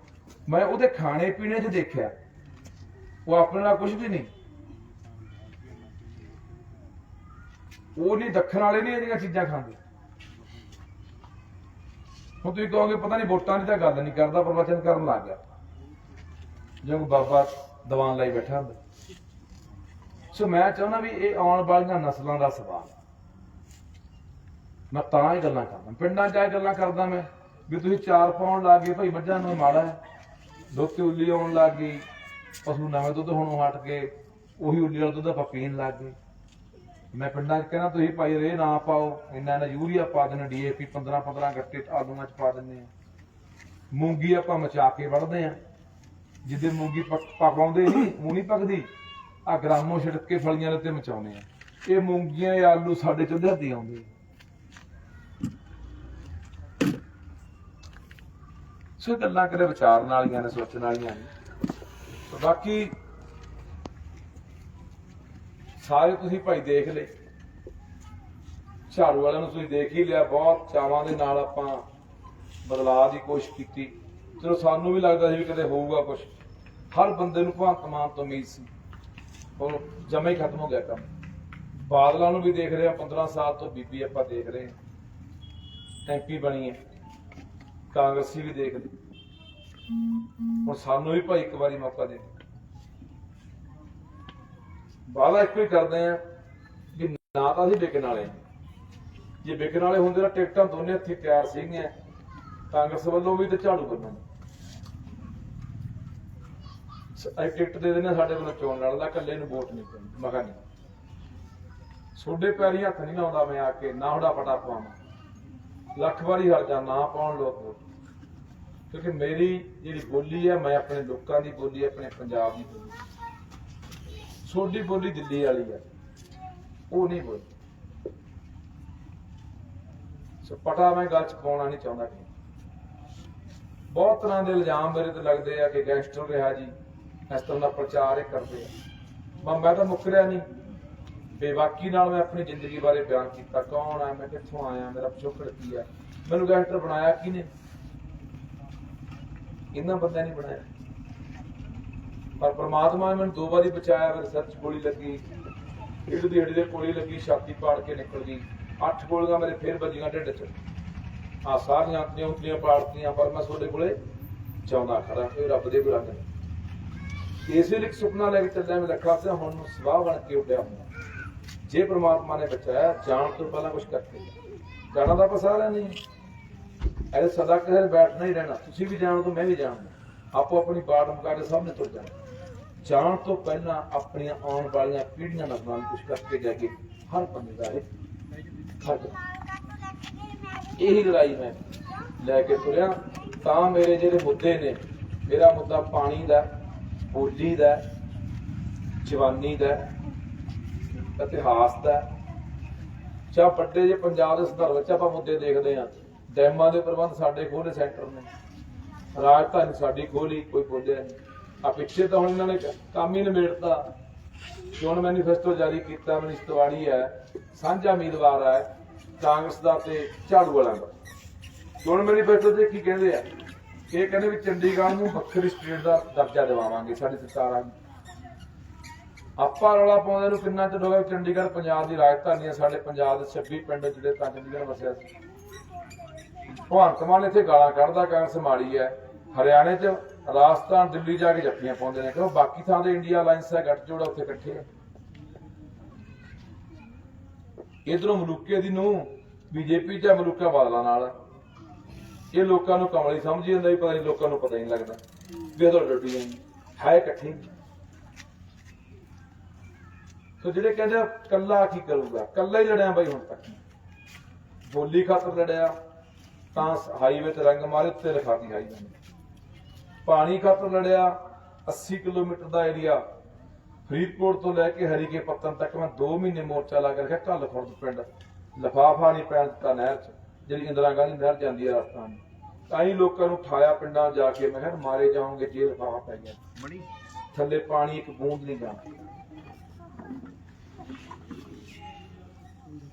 ਮੈਂ ਉਹਦੇ ਖਾਣੇ ਪੀਣੇ 'ਚ ਦੇਖਿਆ। ਉਹ ਆਪਣੇ ਨਾਲ ਕੁਝ ਵੀ ਨਹੀਂ। ਉਹ ਨਹੀਂ, ਦੱਖਣ ਵਾਲੇ ਨਹੀਂ ਇਹ ਚੀਜ਼ਾਂ ਖਾਂਦੇ। ਹੁਣ ਤੁਸੀਂ ਕਹੋਗੇ, ਪਤਾ ਨਹੀਂ ਵੋਟਾਂ ਦੀ ਤਾਂ ਗੱਲ ਨਹੀਂ ਕਰਦਾ, ਪ੍ਰਵਚਨ ਕਰਨ ਲੱਗ ਗਿਆ। ਜਦੋਂ ਬਾਬਾ ਦੀਵਾਨ ਲਈ ਬੈਠਾ ਹੁੰਦਾ। ਸੋ ਮੈਂ ਚਾਹੁੰਦਾ ਵੀ ਇਹ ਆਉਣ ਵਾਲੀਆਂ ਨਸਲਾਂ ਦਾ ਸਵਾਲ। ਮੈਂ ਤਾਂ ਇਹ ਗੱਲਾਂ ਕਰਦਾ। ਪਿੰਡਾਂ 'ਚ ਇਹ ਗੱਲਾਂ ਕਰਦਾ ਮੈਂ। ਵੀ ਤੁਸੀਂ ਚਾਰ ਪਾਉਣ ਲੱਗ ਗਏ, ਭਾਈ ਮੱਝਾਂ ਨੂੰ ਮਾੜਾ ਹੈ। ਦੁੱਧ ਤੇ ਉੱਲੀ ਆਉਣ ਲੱਗ ਗਈ, ਪਸ਼ੂ ਨਵੇਂ ਦੁੱਧ ਹੁਣ ਹਟ ਕੇ ਉਹੀ ਉੱਲੀ ਵਾਲਾ ਦੁੱਧ ਆਪਾਂ ਪੀਣ ਲੱਗ ਗਏ। ਮੈਂ ਪਿੰਡਾਂ 'ਚ ਕਹਿੰਦਾ, ਤੁਸੀਂ ਭਾਈ ਰੇ ਨਾ ਪਾਓ, ਇੰਨਾ ਨਾ ਯੂਰੀਆ ਪਾ ਦੇਣਾ ਡੀਏਪੀ 15 15 ਗੱਟੇ ਆਲੂਆਂ 'ਚ ਪਾ ਦਿੰਦੇ ਆ। ਮੂੰਗੀ ਆਪਾਂ ਮਚਾ ਕੇ ਵੜਦੇ ਆ। ਜਿੱਦੇ ਮੂੰਗੀ ਪਕ- ਪਕਾਉਂਦੇ ਨਹੀਂ ਮੂੰਹ ਨਹੀਂ ਪਕਦੀ ਆ ਗ੍ਰਾਮੋ ਛਿੜਕ ਕੇ ਫਲੀਆਂ ਦੇ ਉੱਤੇ ਮਚਾਉਂਦੇ ਆ। ਇਹ ਮੂੰਗੀਆਂ, ਇਹ ਆਲੂ ਸਾਡੇ ਚੁੱਲ੍ਹੇ ਹੱਥੀ ਆਉਂਦੇ ਆ। ਸੋ ਗੱਲਾਂ ਕਦੇ ਵਿਚਾਰਨ ਵਾਲੀਆਂ ਨੇ, ਸੋਚਣ ਵਾਲੀਆਂ ਨੇ। ਸੋ ਬਾਕੀ ਸਾਰੇ ਤੁਸੀਂ ਭਾਈ ਦੇਖ ਲਏ। ਝਾੜੂ ਵਾਲਿਆਂ ਨੂੰ ਤੁਸੀਂ ਦੇਖ ਹੀ ਲਿਆ, ਬਹੁਤ ਚਾਵਾਂ ਦੇ ਨਾਲ ਆਪਾਂ ਬਦਲਾਅ ਦੀ ਕੋਸ਼ਿਸ਼ ਕੀਤੀ। ਚਲੋ ਸਾਨੂੰ ਵੀ ਲੱਗਦਾ ਸੀ ਵੀ ਕਦੇ ਹੋਊਗਾ ਕੁਝ ਹਰ ਬੰਦੇ ਨੂੰ ਭਗਤ ਮਾਨ ਤੋਂ ਉਮੀਦ ਸੀ। ਉਹ ਜਮੇ ਹੀ ਖਤਮ ਹੋ ਗਿਆ ਕੰਮ। ਬਾਦਲਾਂ ਨੂੰ ਵੀ ਦੇਖ ਰਹੇ ਆ 15 ਸਾਲ ਤੋਂ ਬੀਬੀ ਆਪਾਂ ਦੇਖ ਰਹੇ ਹਾਂ। ਐਮਪੀ ਬਣੀ ਹੈ। ਕਾਂਗਰਸੀ ਵੀ ਦੇਖਦੇ। ਹੁਣ ਸਾਨੂੰ ਵੀ ਭਾਈ ਇੱਕ ਵਾਰੀ ਮੌਕਾ ਦੇ ਦਿਓ। ਇੱਕੋ ਹੀ ਕਰਦੇ ਆ ਕਿ ਨਾ ਤਾਂ ਅਸੀਂ ਵਿਕਣ ਵਾਲੇ ਜੇ ਵਿਕਣ ਵਾਲੇ ਹੁੰਦੇ ਤਾਂ ਟਿਕਟਾਂ ਦੋਨੇ ਹੱਥੀ ਤਿਆਰ ਸੀਗੀਆਂ। ਕਾਂਗਰਸ ਵੱਲੋਂ ਵੀ ਤੇ ਝਾੜੂ ਵੱਲੋਂ ਅਸੀਂ ਟਿਕਟ ਦੇ ਦਿੰਦੇ ਹਾਂ, ਸਾਡੇ ਵੱਲੋਂ ਚੋਣ ਲੜਦਾ ਇਕੱਲੇ ਨੂੰ ਵੋਟ ਨਹੀਂ ਪੈਂਦੀ ਮਗਾ ਨਹੀਂ। ਛੋਡੇ ਪੈਰੀ ਹੱਥ ਨਹੀਂ ਲਾਉਂਦਾ ਮੈਂ ਆ ਕੇ ਨਾ ਹੁੜਾ ਪਟਾ ਪਾਵਾਂ। ਲੱਖ ਵਾਰੀ ਹਰ ਜਾ ਨਾ ਪਾਉਣ ਲੋਕ ਵੋਟ। ਕਿਉਂਕਿ ਮੇਰੀ ਜਿਹੜੀ ਬੋਲੀ ਹੈ, ਮੈਂ ਆਪਣੇ ਲੋਕਾਂ ਦੀ ਬੋਲੀ, ਆਪਣੇ ਪੰਜਾਬ ਦੀ ਬੋਲੀ। ਛੋਟੀ ਬੋਲੀ ਦਿੱਲੀ ਵਾਲੀ ਹੈ। ਉਹ ਨਹੀਂ ਬੋਲੀ। ਸੋ ਪਟਾ ਮੈਂ ਗੱਲ ਚ ਪਾਉਣਾ ਨਹੀਂ ਚਾਹੁੰਦਾ ਕਿ ਬਹੁਤ ਤਰ੍ਹਾਂ ਦੇ ਇਲਜ਼ਾਮ ਮੇਰੇ ਤੇ ਲੱਗਦੇ ਆ ਕਿ ਗੈਂਗਸਟਰ ਰਿਹਾ ਜੀ। ਇਸ ਤਰ੍ਹਾਂ ਦਾ ਪ੍ਰਚਾਰ ਇਹ ਕਰਦੇ ਆ। ਮੈਂ ਮੈਂ ਤਾਂ ਮੁੱਕਰਿਆ ਨਹੀਂ। ਬੇਵਾਕੀ ਨਾਲ ਮੈਂ ਆਪਣੀ ਜ਼ਿੰਦਗੀ ਬਾਰੇ ਬਿਆਨ ਕੀਤਾ। ਕੌਣ ਆ? ਮੈਂ ਕਿੱਥੋਂ ਆਇਆ? ਮੇਰਾ ਪਿਛੋਕੜ ਕੀ ਆ? ਮੈਨੂੰ ਗੈਂਗਸਟਰ ਬਣਾਇਆ ਕਿਹਨੇ? ਇਹਨਾਂ ਬੰਦਿਆਂ ਨੇ ਬਣਾਇਆ। ਪਰ ਪ੍ਰਮਾਤਮਾ ਨੇ ਮੈਨੂੰ ਦੋ ਵਾਰੀ ਬਚਾਇਆ, ਮੇਰੇ ਸਿਰ ਗੋਲੀ ਲੱਗੀ, ਢਿੱਡ ਦੀ ਹੱਡੀ ਦੇ ਕੋਲੀ ਲੱਗੀ, ਛਾਤੀ ਪਾੜ ਕੇ ਨਿਕਲ ਗਈ। ਅੱਠ ਗੋਲੀਆਂ ਮੇਰੇ ਫੇਰ ਵੱਜੀਆਂ ਢਿੱਡ 'ਚ। ਆ ਸਾਰੀਆਂ ਆਪਣੀਆਂ ਉਤਲੀਆਂ ਪਾੜਤੀਆਂ, ਪਰ ਮੈਂ ਤੁਹਾਡੇ ਕੋਲੇ ਚਾਹੁੰਦਾ ਖੜਾ ਕੋਈ ਰੱਬ ਦੇ ਗੁਲਾਮ ਨਹੀਂ। ਇਸੇ ਲਈ ਇੱਕ ਸੁਪਨਾ ਲੈ ਕੇ ਚੱਲਿਆ, ਮੈਂ ਲੱਖਾ ਸੀ, ਹੁਣ ਨੂੰ ਸਵਾਹ ਬਣ ਕੇ ਉੱਡਿਆ ਹੁੰਦਾ ਜੇ ਪ੍ਰਮਾਤਮਾ ਨੇ ਬਚਾਇਆ, ਜਾਣ ਤੋਂ ਪਹਿਲਾਂ ਕੁਝ ਕਰਕੇ ਜਾਣਾ। ਤਾਂ ਪਸਾਰਾ ਨਹੀਂ ਐ ਸਦਾ ਕਿਸੇ ਨੇ ਬੈਠਣਾ ਹੀ ਰਹਿਣਾ। ਤੁਸੀਂ ਵੀ ਜਾਣੋ ਤਾਂ ਮੈਂ ਵੀ ਜਾਣਦਾ। ਆਪੋ ਆਪਣੀ ਬਾੜ ਮੁਕਾ ਕੇ ਸਭ ਨੇ ਤੁਰ ਜਾਣਾ। ਜਾਣ ਤੋਂ ਪਹਿਲਾਂ ਆਪਣੀਆਂ ਆਉਣ ਵਾਲੀਆਂ ਪੀੜ੍ਹੀਆਂ ਨਾਲ ਨਾਲ ਕੁਝ ਕਰਕੇ ਜਾ ਕੇ ਹਰ ਬੰਦੇ ਦਾ ਇਹ ਇਹੀ ਲੜਾਈ ਮੈਂ ਲੈ ਕੇ ਤੁਰਿਆ। ਤਾਂ ਮੇਰੇ ਜਿਹੜੇ ਮੁੱਦੇ ਨੇ, ਮੇਰਾ ਮੁੱਦਾ ਪਾਣੀ ਦਾ, ਬੋਲੀ ਦਾ, ਜਵਾਨੀ ਦਾ, ਇਤਿਹਾਸ ਦਾ। ਚਾ ਵੱਡੇ ਜੇ ਪੰਜਾਬ ਦੇ ਸੰਦਰਭ ਵਿੱਚ ਆਪਾਂ ਮੁੱਦੇ ਦੇਖਦੇ ਆ ਡੈਮਾਂ ਦੇ ਪ੍ਰਬੰਧ ਸਾਡੇ ਖੋਲੇ ਸੈਂਟਰ ਨੇ। ਰਾਜਧਾਨੀ ਸਾਡੀ ਖੋਲੀ ਕੋਈ ਬੋਲਿਆ ਨਹੀਂ। ਆ ਪਿੱਛੇ ਤਾਂ ਹੁਣ ਇਹਨਾਂ ਨੇ ਕੰਮ ਹੀ ਨਿਬੇੜਤਾ। ਚੋਣ ਮੈਨੀਫੈਸਟੋ ਜਾਰੀ ਕੀਤਾ, ਮਨੀਸ਼ ਤਿਵਾੜੀ ਹੈ, ਸਾਂਝਾ ਉਮੀਦਵਾਰ ਹੈ, ਕਾਂਗਰਸ ਦਾ ਤੇ ਝਾੜੂ ਵਾਲਾ ਦਾ। ਚੋਣ ਮੈਨੀਫੈਸਟੋ ਤੇ ਕੀ ਕਹਿੰਦੇ ਆ ਇਹ ਕਹਿੰਦੇ ਵੀ ਚੰਡੀਗੜ੍ਹ ਨੂੰ ਵੱਖਰੀ ਸਟੇਟ ਦਾ ਦਰਜਾ ਦਿਵਾਵਾਂਗੇ ਸਾਡੀ ਸਰਕਾਰ ਆ ਆਪਾਂ ਰੌਲਾ ਪਾਉਂਦੇ ਨੂੰ ਕਿੰਨਾ ਚਿਰ ਹੋ ਗਿਆ ਚੰਡੀਗੜ੍ਹ ਪੰਜਾਬ ਦੀ ਰਾਜਧਾਨੀ ਹੈ, ਸਾਡੇ ਪੰਜਾਬ ਦੇ 26 ਪਿੰਡ ਜਿਹੜੇ ਤਾਂ ਚੰਡੀਗੜ੍ਹ ਵਸਿਆ ਸੀ। ਭਗਵੰਤ ਮਾਨ ਇੱਥੇ ਗਾਲਾਂ ਕੱਢਦਾ ਕਾਂਗਰਸ ਮਾੜੀ ਹੈ। ਹਰਿਆਣੇ 'ਚ ਰਾਜਸਥਾਨ ਦਿੱਲੀ ਜਾ ਕੇ ਜੱਫੀਆਂ ਪਾਉਂਦੇ ਨੇ। ਕਿਉਂ ਬਾਕੀ ਥਾਂ ਤੇ ਇੰਡੀਆ ਅਲਾਈਅੰਸ ਹੈ ਗੱਠਜੋੜ ਉੱਥੇ ਇਕੱਠੇ ਆ ਇਧਰੋਂ ਮਲੂਕੇ ਦੀ ਨੂੰ ਬੀਜੇਪੀ ਚ ਆ, ਮਲੂਕਾ ਬਾਦਲਾਂ ਨਾਲ। ਇਹ ਲੋਕਾਂ ਨੂੰ ਕਮਲੀ ਸਮਝੀ ਜਾਂਦਾ ਵੀ ਪਤਾ ਨਹੀਂ ਲੋਕਾਂ ਨੂੰ ਪਤਾ ਹੀ ਨਹੀਂ ਲੱਗਦਾ ਵੀ ਇਹ ਡੱਡੀ ਹੈ। ਇਕੱਠੇ ਸੋ ਜਿਹੜੇ ਕਹਿੰਦੇ ਕੱਲਾ ਕੀ ਕਰੂਗਾ? ਕੱਲਾ ਹੀ ਲੜਿਆ ਬਾਈ ਹੁਣ ਤੱਕ। ਬੋਲੀ ਖਾਤਰ ਲੜਿਆ। ਤਾਂ ਹਾਈਵੇ ਤੇ ਰੰਗ ਮਾਰੇ ਉੱਤੇ ਲਿਖਾਤੀ ਹਾਈਵੇ। ਪਾਣੀ ਖਾਤਰ ਲੜਿਆ 80 ਕਿਲੋਮੀਟਰ ਦਾ ਏਰੀਆ ਫਰੀਦਕੋਟ ਤੋਂ ਲੈ ਕੇ ਹਰੀਕੇ ਪੱਤਨ ਤੱਕ ਮੈਂ 2 ਮਹੀਨੇ ਮੋਰਚਾ ਲਾ ਕੇ ਰੱਖਿਆ ਕੱਲ ਖੁਰਦ ਪਿੰਡ। ਲਫਾਫਾ ਨਹੀਂ ਪੈਣ ਦਿੱਤਾ ਨਹਿਰ 'ਚ ਜਿਹੜੀ ਇੰਦਰਾ ਗਾਂਧੀ ਨਹਿਰ ਜਾਂਦੀ ਹੈ ਰਾਜਸਥਾਨ ਤਾਂ ਹੀ ਲੋਕਾਂ ਨੂੰ ਉਠਾਇਆ ਪਿੰਡਾਂ ਜਾ ਕੇ ਮੈਂ ਕਿਹਾ ਮਾਰੇ ਜਾਓਗੇ ਜੇ ਲਫਾਫਾ ਪੈ ਗਿਆ। ਮਣੀ। ਥੱਲੇ ਪਾਣੀ ਇੱਕ ਬੂੰਦ ਨਹੀਂ ਜਾਣਾ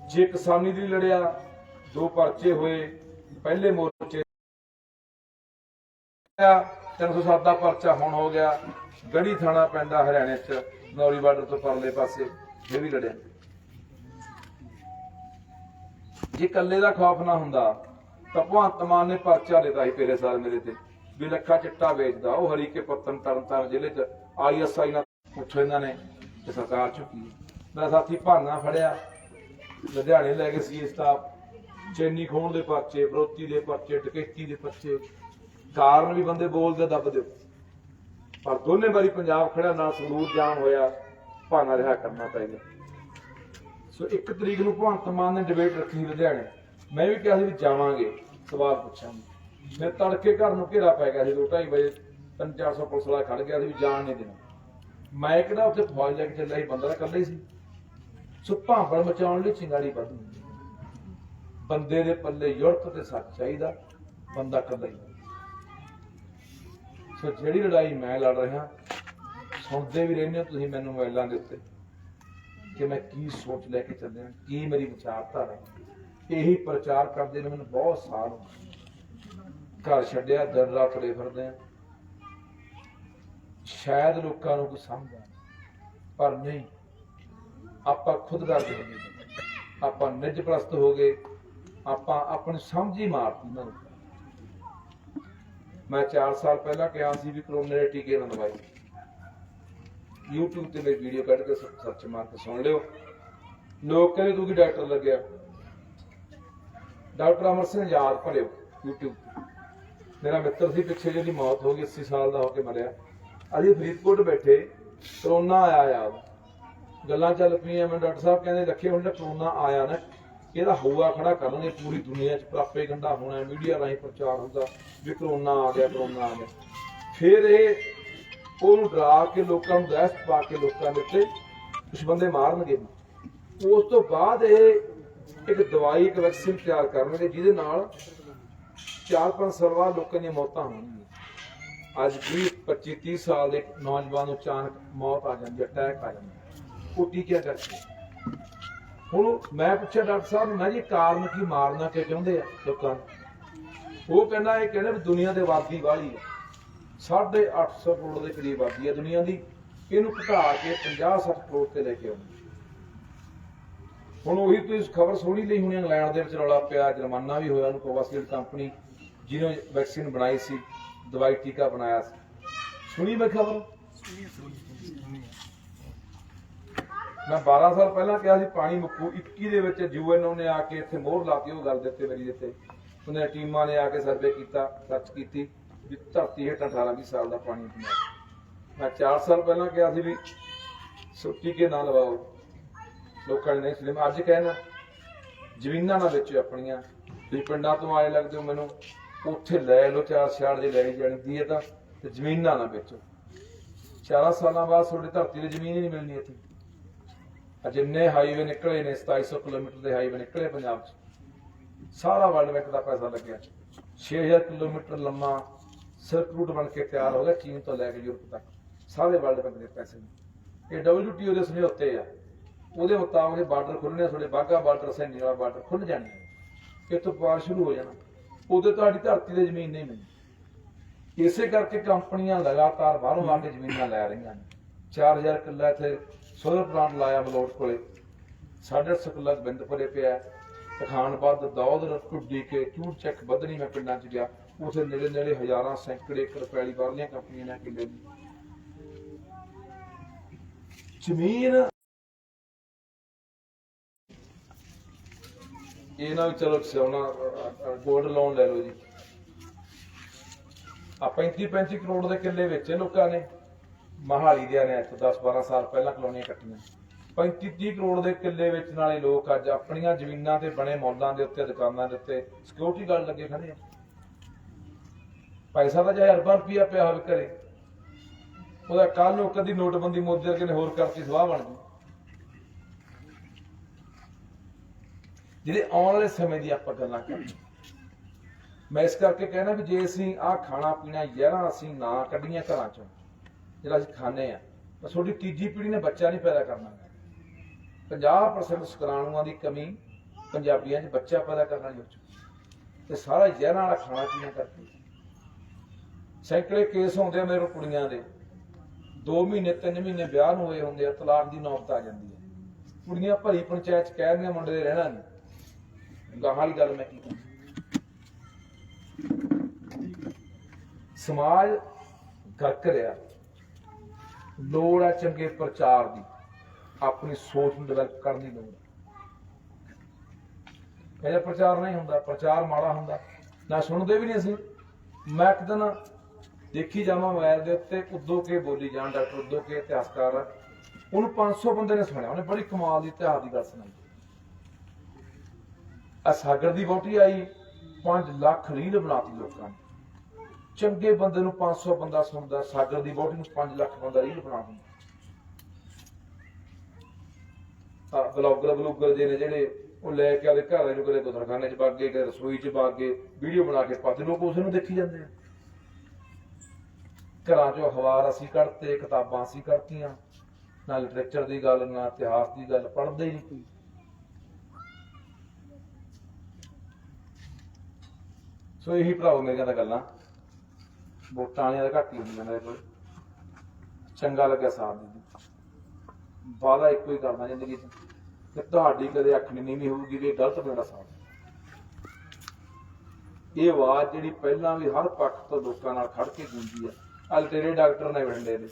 ਜੇ ਕਿਸਾਨੀ ਦੀ ਲੜਿਆ ਦੋ ਪਰਚੇ ਹੋਏ ਪਹਿਲੇ ਮੋਰਚੇ 307 ਦਾ ਪਰਚਾ ਹੁਣ ਹੋ ਗਿਆ। ਗੜੀ ਥਾਣਾ ਪੈਂਦਾ ਹਰਿਆਣੇ ਚ, ਨੌਰੀ ਬਾਰਡਰ ਤੋਂ ਪਰਲੇ ਪਾਸੇ, ਇਹ ਵੀ ਲੜਿਆ। ਜੇ ਇਕੱਲੇ ਦਾ ਖੌਫ ਨਾ ਹੁੰਦਾ, ਤਾਂ ਭਗਵੰਤ ਮਾਨ ਨੇ ਪਰਚਾ ਦਿੱਤਾ ਸੀ ਤੇਰੇ ਸਾਲ ਮੇਰੇ ਤੇ। ਵੀ ਲੱਖਾ ਚਿੱਟਾ ਵੇਚਦਾ, ਉਹ ਹਰੀਕੇ ਪੱਤਨ ਤਰਨਤਾਰਨ ਜ਼ਿਲ੍ਹੇ ਚ ਆਈਐਸਆਈ ਨਾਲ ਉੱਥੋਂ ਇਹਨਾਂ ਨੇ, ਤੇ ਸਰਕਾਰ ਚੁੱਕੀ ਮੇਰਾ ਸਾਥੀ ਭਾਨਾ ਫੜਿਆ, ਲੁਧਿਆਣੇ ਲੈ ਕੇ ਸੀ ਸਟਾਫ। ਚੈਨੀ ਖੋਣ ਦੇ ਪਰਚੇ, ਫਰੋਤੀ ਦੇ ਪਰਚੇ ਡਕੈਤੀ ਦੇ ਪਰਚੇ। ਕਾਰਨ ਵੀ ਬੰਦੇ ਬੋਲਦੇ ਦੱਬ ਦਿਓ। ਪਰ ਦੋਨੇ ਵਾਰੀ ਪੰਜਾਬ ਖੜਾ ਨਾ ਸੰਗਰੂਰ ਜਾਮ ਹੋਇਆ, ਭਾਣਾ ਰਿਹਾ ਕਰਨਾ ਪੈ ਗਿਆ ਸੋ ਇੱਕ ਤਰੀਕ ਨੂੰ ਭਗਵੰਤ ਮਾਨ ਨੇ ਡਿਬੇਟ ਰੱਖੀ ਲੁਧਿਆਣੇ। ਮੈਂ ਵੀ ਕਿਹਾ ਸੀ ਵੀ ਜਾਵਾਂਗੇ, ਸਵਾਲ ਪੁੱਛਾਂਗੇ। ਮੈਂ ਤੜਕੇ ਘਰ ਨੂੰ ਘੇਰਾ ਪੈ ਗਿਆ ਸੀ 2:30 ਵਜੇ 3-400 ਪੁਲਿਸ ਵਾਲਾ ਖੜ ਗਿਆ ਸੀ ਵੀ ਜਾਣ ਨਹੀਂ ਦੇਣਾ। ਮੈਂ ਕਿਹੜਾ ਉੱਥੇ ਫੌਜ ਲੈ ਕੇ ਚੱਲਿਆ ਸੀ, ਬੰਦਾ ਤਾਂ ਇਕੱਲਾ ਹੀ ਸੀ। ਸੋ ਭਾਂਬੜ ਮਚਾਉਣ ਲਈ ਚਿੰਗਾੜੀ ਵੱਧ ਬੰਦੇ ਦੇ ਪੱਲੇ ਯੁਰਤ ਤੇ ਸੱਚ ਚਾਹੀਦਾ, ਬੰਦਾ ਇਕੱਲਾ ਹੀ ਸੋ ਜਿਹੜੀ ਲੜਾਈ ਮੈਂ ਲੜ ਰਿਹਾ, ਸੁਣਦੇ ਵੀ ਰਹਿੰਦੇ ਹੋ, ਤੁਸੀਂ ਮੈਨੂੰ ਮੋਬਾਈਲਾਂ ਦੇ ਉੱਤੇ ਕਿ ਮੈਂ ਕੀ ਸੋਚ ਲੈ ਕੇ ਚੱਲਿਆ, ਕੀ ਮੇਰੀ ਵਿਚਾਰਧਾਰਾ। ਇਹੀ ਪ੍ਰਚਾਰ ਕਰਦੇ ਨੇ, ਮੈਨੂੰ ਬਹੁਤ ਸਾਲ ਘਰ ਛੱਡਿਆ, ਦਿਨ ਰਾਤ ਤੁਰੇ ਫਿਰਦੇ ਆ। ਸ਼ਾਇਦ ਲੋਕਾਂ ਨੂੰ ਕੋਈ ਸਮਝ ਆ ਪਰ ਨਹੀਂ। ਆਪਾਂ ਖੁਦ ਕਰਦੇ ਹੋ ਆਪਾਂ ਨਿੱਜ ਪ੍ਰਸਤ ਹੋ ਗਏ ਆਪਾਂ ਆਪਣੀ ਸਮਝ ਹੀ ਮਾਰਤੀ ਇਹਨਾਂ ਮੈਂ 4 ਸਾਲ ਪਹਿਲਾਂ ਕਿਹਾ ਸੀ ਵੀ ਕਰੋਨਾ ਦੇ ਟੀਕੇ ਨਾ ਲਵਾਈ। YouTube ਤੇ ਮੇਰੀ ਵੀਡੀਓ ਕੱਢ ਕੇ ਸਰਚ ਮਾਰ ਕੇ ਸੁਣ ਲਿਓ। ਲੋਕ ਕਹਿੰਦੇ, ਤੂੰ ਕੀ ਡਾਕਟਰ ਲੱਗਿਆ? ਡਾਕਟਰ ਅਮਰ ਸਿੰਘ ਯਾਦ ਭਰਿਓ YouTube ਮੇਰਾ ਮਿੱਤਰ ਸੀ, ਪਿੱਛੇ ਜਿਹਦੀ ਮੌਤ ਹੋ ਗਈ 80 ਸਾਲ ਦਾ ਹੋ ਕੇ ਮਰਿਆ। ਅਸੀਂ ਫਰੀਦਕੋਟ ਬੈਠੇ, ਕਰੋਨਾ ਆਇਆ ਯਾਦ। ਗੱਲਾਂ ਚੱਲ ਪਈਆਂ, ਮੈਂ ਡਾਕਟਰ ਸਾਹਿਬ ਕਹਿੰਦੇ ਰੱਖੇ ਹੁਣ ਕਰੋਨਾ ਆਇਆ ਨਾ। ਇਹਦਾ ਹਊਆ ਖੜਾ ਕਰਨਗੇ ਪੂਰੀ ਦੁਨੀਆ 'ਚ ਪ੍ਰਾਪੇਗੰਡਾ ਹੋਣਾ ਮੀਡੀਆ ਰਾਹੀਂ ਪ੍ਰਚਾਰ ਹੁੰਦਾ, ਵੀ ਕਰੋਨਾ ਆ ਗਿਆ, ਕਰੋਨਾ ਆ ਗਿਆ। ਫਿਰ ਇਹ, ਉਹਨੂੰ ਡਰਾ ਕੇ ਲੋਕਾਂ ਨੂੰ ਦਹਿਸ਼ਤ ਪਾ ਕੇ ਲੋਕਾਂ ਦੇ ਉੱਤੇ ਕੁਝ ਬੰਦੇ ਮਾਰਨਗੇ। ਉਸ ਤੋਂ ਬਾਅਦ ਇਹ ਇੱਕ ਦਵਾਈ, ਇੱਕ ਵੈਕਸੀਨ ਤਿਆਰ ਕਰਨਗੇ, ਜਿਹਦੇ ਨਾਲ 4-5 ਸਾਲ ਬਾਅਦ ਲੋਕਾਂ ਦੀਆਂ ਮੌਤਾਂ ਹੋਣਗੀਆਂ। ਅੱਜ 20 25 30 ਸਾਲ ਦੇ ਨੌਜਵਾਨ ਨੂੰ ਅਚਾਨਕ ਮੌਤ ਆ ਜਾਂਦੀ ਹੈ, ਅਟੈਕ ਆ ਜਾਂਦਾ ਉਹ ਟੀਕਿਆ ਕਰਕੇ। ਹੁਣ ਮੈਂ ਪੁੱਛਿਆ ਡਾਕਟਰ ਸਾਹਿਬ ਨੂੰ, ਮੈਂ ਜੀ ਕਾਰਨ ਕੀ ਮਾਰਨਾ ਕਿ ਚਾਹੁੰਦੇ ਆ ਲੋਕਾਂ ਉਹ ਕਹਿੰਦਾ ਇਹ ਕਹਿੰਦੇ ਵੀ ਦੁਨੀਆ ਦੇ ਆਬਾਦੀ ਵਾਲੀ ਹੈ 850 ਕਰੋੜ ਦੇ ਕਰੀਬ ਆਬਾਦੀ ਹੈ ਦੁਨੀਆ ਦੀ। ਇਹਨੂੰ ਘਟਾ ਕੇ 50 60 ਕਰੋੜ ਤੇ ਲੈ ਕੇ ਆਉਣਾ ਹੁਣ ਉਹੀ ਤੁਸੀਂ ਖਬਰ ਸੁਣੀ ਲਈ ਹੁਣ ਇੰਗਲੈਂਡ ਦੇ ਵਿੱਚ ਰੌਲਾ ਪਿਆ ਜੁਰਮਾਨਾ ਵੀ ਹੋਇਆ ਉਹਨੂੰ ਕੋਵਾਸੀਲਡ ਕੰਪਨੀ ਜਿਹਨੇ ਵੈਕਸੀਨ ਬਣਾਈ ਸੀ ਦਵਾਈ ਟੀਕਾ ਬਣਾਇਆ ਸੀ। ਸੁਣੀ ਮੈਂ ਖਬਰ? ਮੈਂ 12 ਸਾਲ ਪਹਿਲਾਂ ਕਿਹਾ ਸੀ, ਪਾਣੀ ਮੁੱਕੂ 21 ਦੇ ਵਿੱਚ ਯੂਐਨਓ ਨੇ ਆ ਕੇ ਇੱਥੇ ਮੋਹਰ ਲਾਤੀ, ਉਹ ਗੱਲ ਦਿੱਤੇ ਉੱਤੇ ਮੇਰੀ ਦਿੱਤੇ ਉਹਨੇ ਟੀਮਾਂ ਨੇ ਆ ਕੇ ਸਰਵੇ ਕੀਤਾ ਸਰਚ ਕੀਤੀ ਵੀ ਧਰਤੀ ਹੇਠਾਂ 18 20 ਸਾਲ ਦਾ ਪਾਣੀ ਪੀਣਾ ਮੈਂ 4 ਸਾਲ ਪਹਿਲਾਂ ਕਿਹਾ ਸੀ ਵੀ ਸੋ ਟੀਕੇ ਨਾ ਲਵਾਓ। ਲੋਕਾਂ ਨੇ ਨਹੀਂ ਸੁਣੇ ਮੈਂ ਅੱਜ ਕਹਿਣਾ, ਜ਼ਮੀਨਾਂ ਨਾਲ ਵੇਚੋ ਆਪਣੀਆਂ। ਤੁਸੀਂ ਪਿੰਡਾਂ ਤੋਂ ਆਏ ਲੱਗਦੇ ਹੋ ਮੈਨੂੰ, ਉੱਥੇ ਲੈ ਲਓ, ਚਾਰ ਛਾੜ ਜੇ ਲੈ ਜਾਣੀ ਹੈ ਤਾਂ, ਤੇ ਜ਼ਮੀਨਾਂ ਨਾਲ ਵੇਚੋ। ਚਾਰਾਂ ਸਾਲਾਂ ਬਾਅਦ ਤੁਹਾਡੀ ਧਰਤੀ ਦੀ ਜ਼ਮੀਨ ਹੀ ਨਹੀਂ ਮਿਲਣੀ ਇੱਥੇ। ਜਿੰਨੇ ਹਾਈਵੇ ਨਿਕਲੇ ਨੇ 2700 ਕਿਲੋਮੀਟਰ ਦੇ ਹਾਈਵੇ ਨਿਕਲੇ ਪੰਜਾਬ 'ਚ, ਸਾਰਾ ਵਰਲਡ ਬੈਂਕ ਦਾ ਪੈਸਾ ਲੱਗਿਆ। 6000 ਕਿਲੋਮੀਟਰ ਲੰਮਾ ਸਿਲਕ ਰੂਟ ਬਣ ਕੇ ਤਿਆਰ ਹੋ ਗਿਆ ਚੀਨ ਤੋਂ ਲੈ ਕੇ ਯੂਰਪ ਤੱਕ। ਸਾਰੇ ਵਰਲਡ ਬੈਂਕ ਦੇ ਪੈਸੇ ਨੇ। ਇਹ WTO ਦੇ ਸਮਝੌਤੇ ਆ। ਉਹਦੇ ਮੁਤਾਬਕ ਬਾਰਡਰ ਖੁੱਲਣੇ ਤੁਹਾਡੇ ਬਾਗਾ ਬਾਰਡਰ ਸੈਨੀ ਵਾਲਾ ਬਾਰਡਰ ਖੁੱਲ ਜਾਣੇ ਇੱਥੋਂ ਵਪਾਰ ਸ਼ੁਰੂ ਹੋ ਜਾਣਾ। ਉਦੋਂ ਤੁਹਾਡੀ ਧਰਤੀ ਦੇ ਜ਼ਮੀਨ ਨਹੀਂ ਮਿਲਣੀ। ਇਸੇ ਕਰਕੇ ਕੰਪਨੀਆਂ ਲਗਾਤਾਰ ਬਾਹਰੋਂ ਆ ਕੇ ਜ਼ਮੀਨਾਂ ਲੈ ਰਹੀਆਂ ਨੇ। 4000 ਕਿੱਲਾ ਇੱਥੇ ਸੋਲਰ ਪਲਾਂਟ ਲਾਇਆ ਮਲੋਟ ਕੋਲੇ। 850 ਕਿੱਲਾ ਬਿੰਦਪੁਰੇ ਪਿਆ ਪਠਾਨਪੁਰ ਦੌਦ ਟੁੱਡੀ ਕੇ ਚੂੜ ਚੱਕ ਬਦਨੀ ਮੈਂ ਪਿੰਡਾਂ 'ਚ ਗਿਆ। ਉਥੇ ਨੇੜੇ ਨੇੜੇ ਹਜ਼ਾਰਾਂ ਸੈਂਕੜੇ ਏਕੜ ਪੈਲੀ ਬਾਹਰਲੀਆਂ ਕੰਪਨੀਆਂ ਨੇ ਕਿੱਲੇ ਦੀ। ਜ਼ਮੀਨ ਇਹ ਨਾ ਚਲੋ ਸੋਨਾ ਗੋਲਡ ਲੋਨ ਲੈ ਲਓ ਜੀ। ਆ 35 35 ਕਰੋੜ ਦੇ ਕਿੱਲੇ ਵੇਚੇ ਲੋਕਾਂ ਨੇ। ਮਹਾਲੀ ਦੇ ਨੇ ਇੱਥੇ 10 12 ਸਾਲ ਪਹਿਲਾਂ ਕਲੋਨੀਆਂ ਕੱਟੀਆਂ। 35 30 ਕਰੋੜ ਦੇ ਕਿੱਲੇ ਵਿੱਚ ਨਾਲੇ ਲੋਕ ਅੱਜ ਆਪਣੀਆਂ ਜ਼ਮੀਨਾਂ ਤੇ ਬਣੇ ਮੌਲਾਂ ਦੇ ਉੱਤੇ, ਦੁਕਾਨਾਂ ਦੇ ਉੱਤੇ ਸਿਕਿਉਰਿਟੀ ਗਾਰਡ ਲੱਗੇ ਖੜੇ ਆ। ਪੈਸਾ ਤਾਂ ਚਾਹੇ ਅਰਬਾਂ ਰੁਪਈਆ ਪਿਆ ਹੋਵੇ ਘਰੇ। ਉਹਦਾ ਕੱਲ ਨੂੰ ਕਦੀ ਨੋਟਬੰਦੀ ਮੋਦੀ ਵਰਗੇ ਨੇ ਹੋਰ ਕਰਤੀ, ਸਵਾਹ ਬਣ ਗਈ। ਜਿਹੜੇ ਆਉਣ ਵਾਲੇ ਸਮੇਂ ਦੀ ਆਪਾਂ ਗੱਲਾਂ ਕਰੀਏ ਮੈਂ ਇਸ ਕਰਕੇ ਕਹਿਣਾ ਵੀ ਜੇ ਅਸੀਂ ਆਹ ਖਾਣਾ ਪੀਣਾ ਯਾਰਾਂ ਅਸੀਂ ਨਾ ਕੱਢੀਆਂ ਘਰਾਂ ਚੋਂ ਜਿਹੜਾ ਅਸੀਂ ਖਾਂਦੇ ਆ ਪਰ ਤੁਹਾਡੀ ਤੀਜੀ ਪੀੜ੍ਹੀ ਨੇ ਬੱਚਾ ਨਹੀਂ ਪੈਦਾ ਕਰਨਾ। 50% ਸ਼ੁਕਰਾਣੂਆਂ ਦੀ ਕਮੀ ਪੰਜਾਬੀਆਂ 'ਚ ਬੱਚਾ ਪੈਦਾ ਕਰਨਾ ਨਹੀਂ ਉੱਚ ਤੇ ਸਾਰਾ ਜ਼ਹਿਰਾਂ ਵਾਲਾ ਖਾਣਾ ਪੀਣਾ ਕਰਕੇ। ਸੈਂਕੜੇ ਕੇਸ ਹੁੰਦੇ ਆ ਮੇਰੇ ਕੋਲ ਕੁੜੀਆਂ ਦੇ। 2 ਮਹੀਨੇ 3 ਮਹੀਨੇ ਵਿਆਹ ਨੂੰ ਹੋਏ ਹੁੰਦੇ ਆ, ਤਲਾਕ ਦੀ ਨੌਬਤ ਆ ਜਾਂਦੀ ਹੈ ਕੁੜੀਆਂ ਭਰੀ ਪੰਚਾਇਤ 'ਚ ਕਹਿ ਰਹੀਆਂ, ਮੁੰਡੇ ਦੇ ਰਹਿਣਾ ਨਹੀਂ ਗਾਹਾਂ ਵਾਲੀ ਗੱਲ ਮੈਂ ਕੀ ਕਰਾਂ ਸਮਾਜ ਗਰਕ ਰਿਹਾ। ਲੋੜ ਹੈ ਚੰਗੇ ਪ੍ਰਚਾਰ ਦੀ। ਆਪਣੀ ਸੋਚ ਨੂੰ ਡਿਵੈਲਪ ਕਰਨ ਦੀ ਲੋੜ ਹੈ। ਇਹਦਾ ਪ੍ਰਚਾਰ ਨਹੀਂ ਹੁੰਦਾ, ਪ੍ਰਚਾਰ ਮਾੜਾ ਹੁੰਦਾ। ਨਾ ਸੁਣਦੇ ਵੀ ਨਹੀਂ ਅਸੀਂ। ਮੈਂ ਇੱਕ ਦਿਨ ਦੇਖੀ ਜਾਵਾਂ ਮੋਬਾਈਲ ਦੇ ਉੱਤੇ, ਉਦੋਂ ਕੇ ਬੋਲੀ ਜਾਣ, ਡਾਕਟਰ ਉਦੋਂ ਕੇ ਇਤਿਹਾਸਕਾਰ ਆ। ਉਹਨੂੰ 500 ਬੰਦੇ ਨੇ ਸੁਣਿਆ, ਉਹਨੇ ਬੜੀ ਕਮਾਲ ਦੀ ਇਤਿਹਾਸ ਦੀ ਗੱਲ ਸੁਣਾਈ। ਆ ਸਾਗਰ ਦੀ ਵੋਟੀ ਆਈ 5 ਲੱਖ ਰੀਲ ਬਣਾਤੀ ਲੋਕਾਂ ਨੇ। ਚੰਗੇ ਬੰਦੇ ਨੂੰ 500 ਬੰਦਾ ਸੁਣਦਾ, ਸਾਗਰ ਦੀ ਵੋਟੀ ਨੂੰ 5 ਲੱਖ ਬੰਦਾ ਰੀਲ ਬਣਾ ਦਿੰਦਾ। ਆ ਬਲੌਗਰ ਬਲੌਗਰ ਜੇ ਨੇ ਜਿਹੜੇ ਉਹ ਲੈ ਕੇ ਆਦੇ ਘਰ ਨੂੰ ਕਦੇ ਗੁਦਰਖਾਨੇ ਚ ਵਗ ਗਏ, ਕਦੇ ਰਸੋਈ ਚ ਵਗ ਗਏ, ਵੀਡੀਓ ਬਣਾ ਕੇ ਪਾਤੇ ਲੋਕ ਉਸ ਨੂੰ ਦੇਖੀ ਜਾਂਦੇ ਆ। ਘਰਾਂ ਚੋਂ ਅਖਬਾਰ ਅਸੀਂ ਕੱਢਤੇ, ਕਿਤਾਬਾਂ ਅਸੀਂ ਕੱਢਤੀਆਂ, ਨਾ ਲਿਟਰੇਚਰ ਦੀ ਗੱਲ, ਨਾ ਇਤਿਹਾਸ ਦੀ ਗੱਲ, ਪੜ੍ਹਦੇ ਹੀ ਨਹੀਂ ਕੋਈ। ਸੋ ਇਹੀ ਭਰਾਓ ਮੇਰੀਆਂ ਤਾਂ ਗੱਲਾਂ। ਵੋਟਾਂ ਵਾਲਿਆਂ ਦਾ ਘੱਟ ਹੀ ਹੁੰਦੀਆਂ ਮੇਰੇ ਕੋਲ ਚੰਗਾ ਲੱਗਿਆ ਸਾਥ ਦੀ ਵਾਦਾ ਇੱਕੋ ਹੀ ਕਰਨਾ ਜ਼ਿੰਦਗੀ 'ਚ। ਕਿ ਤੁਹਾਡੀ ਕਦੇ ਅੱਖ ਨਹੀਂ ਨੀਵੀਂ ਹੋਊਗੀ ਕਿ ਗਲਤ ਮੇਰਾ ਸਾਥ ਇਹ ਆਵਾਜ਼ ਜਿਹੜੀ ਪਹਿਲਾਂ ਵੀ ਹਰ ਪੱਖ ਤੋਂ ਲੋਕਾਂ ਨਾਲ ਖੜ ਕੇ ਗੂੰਜੀ ਆ। ਅਲਟੇਰੇ ਡਾਕਟਰ ਨੇ ਵੰਡੇ ਨੇ।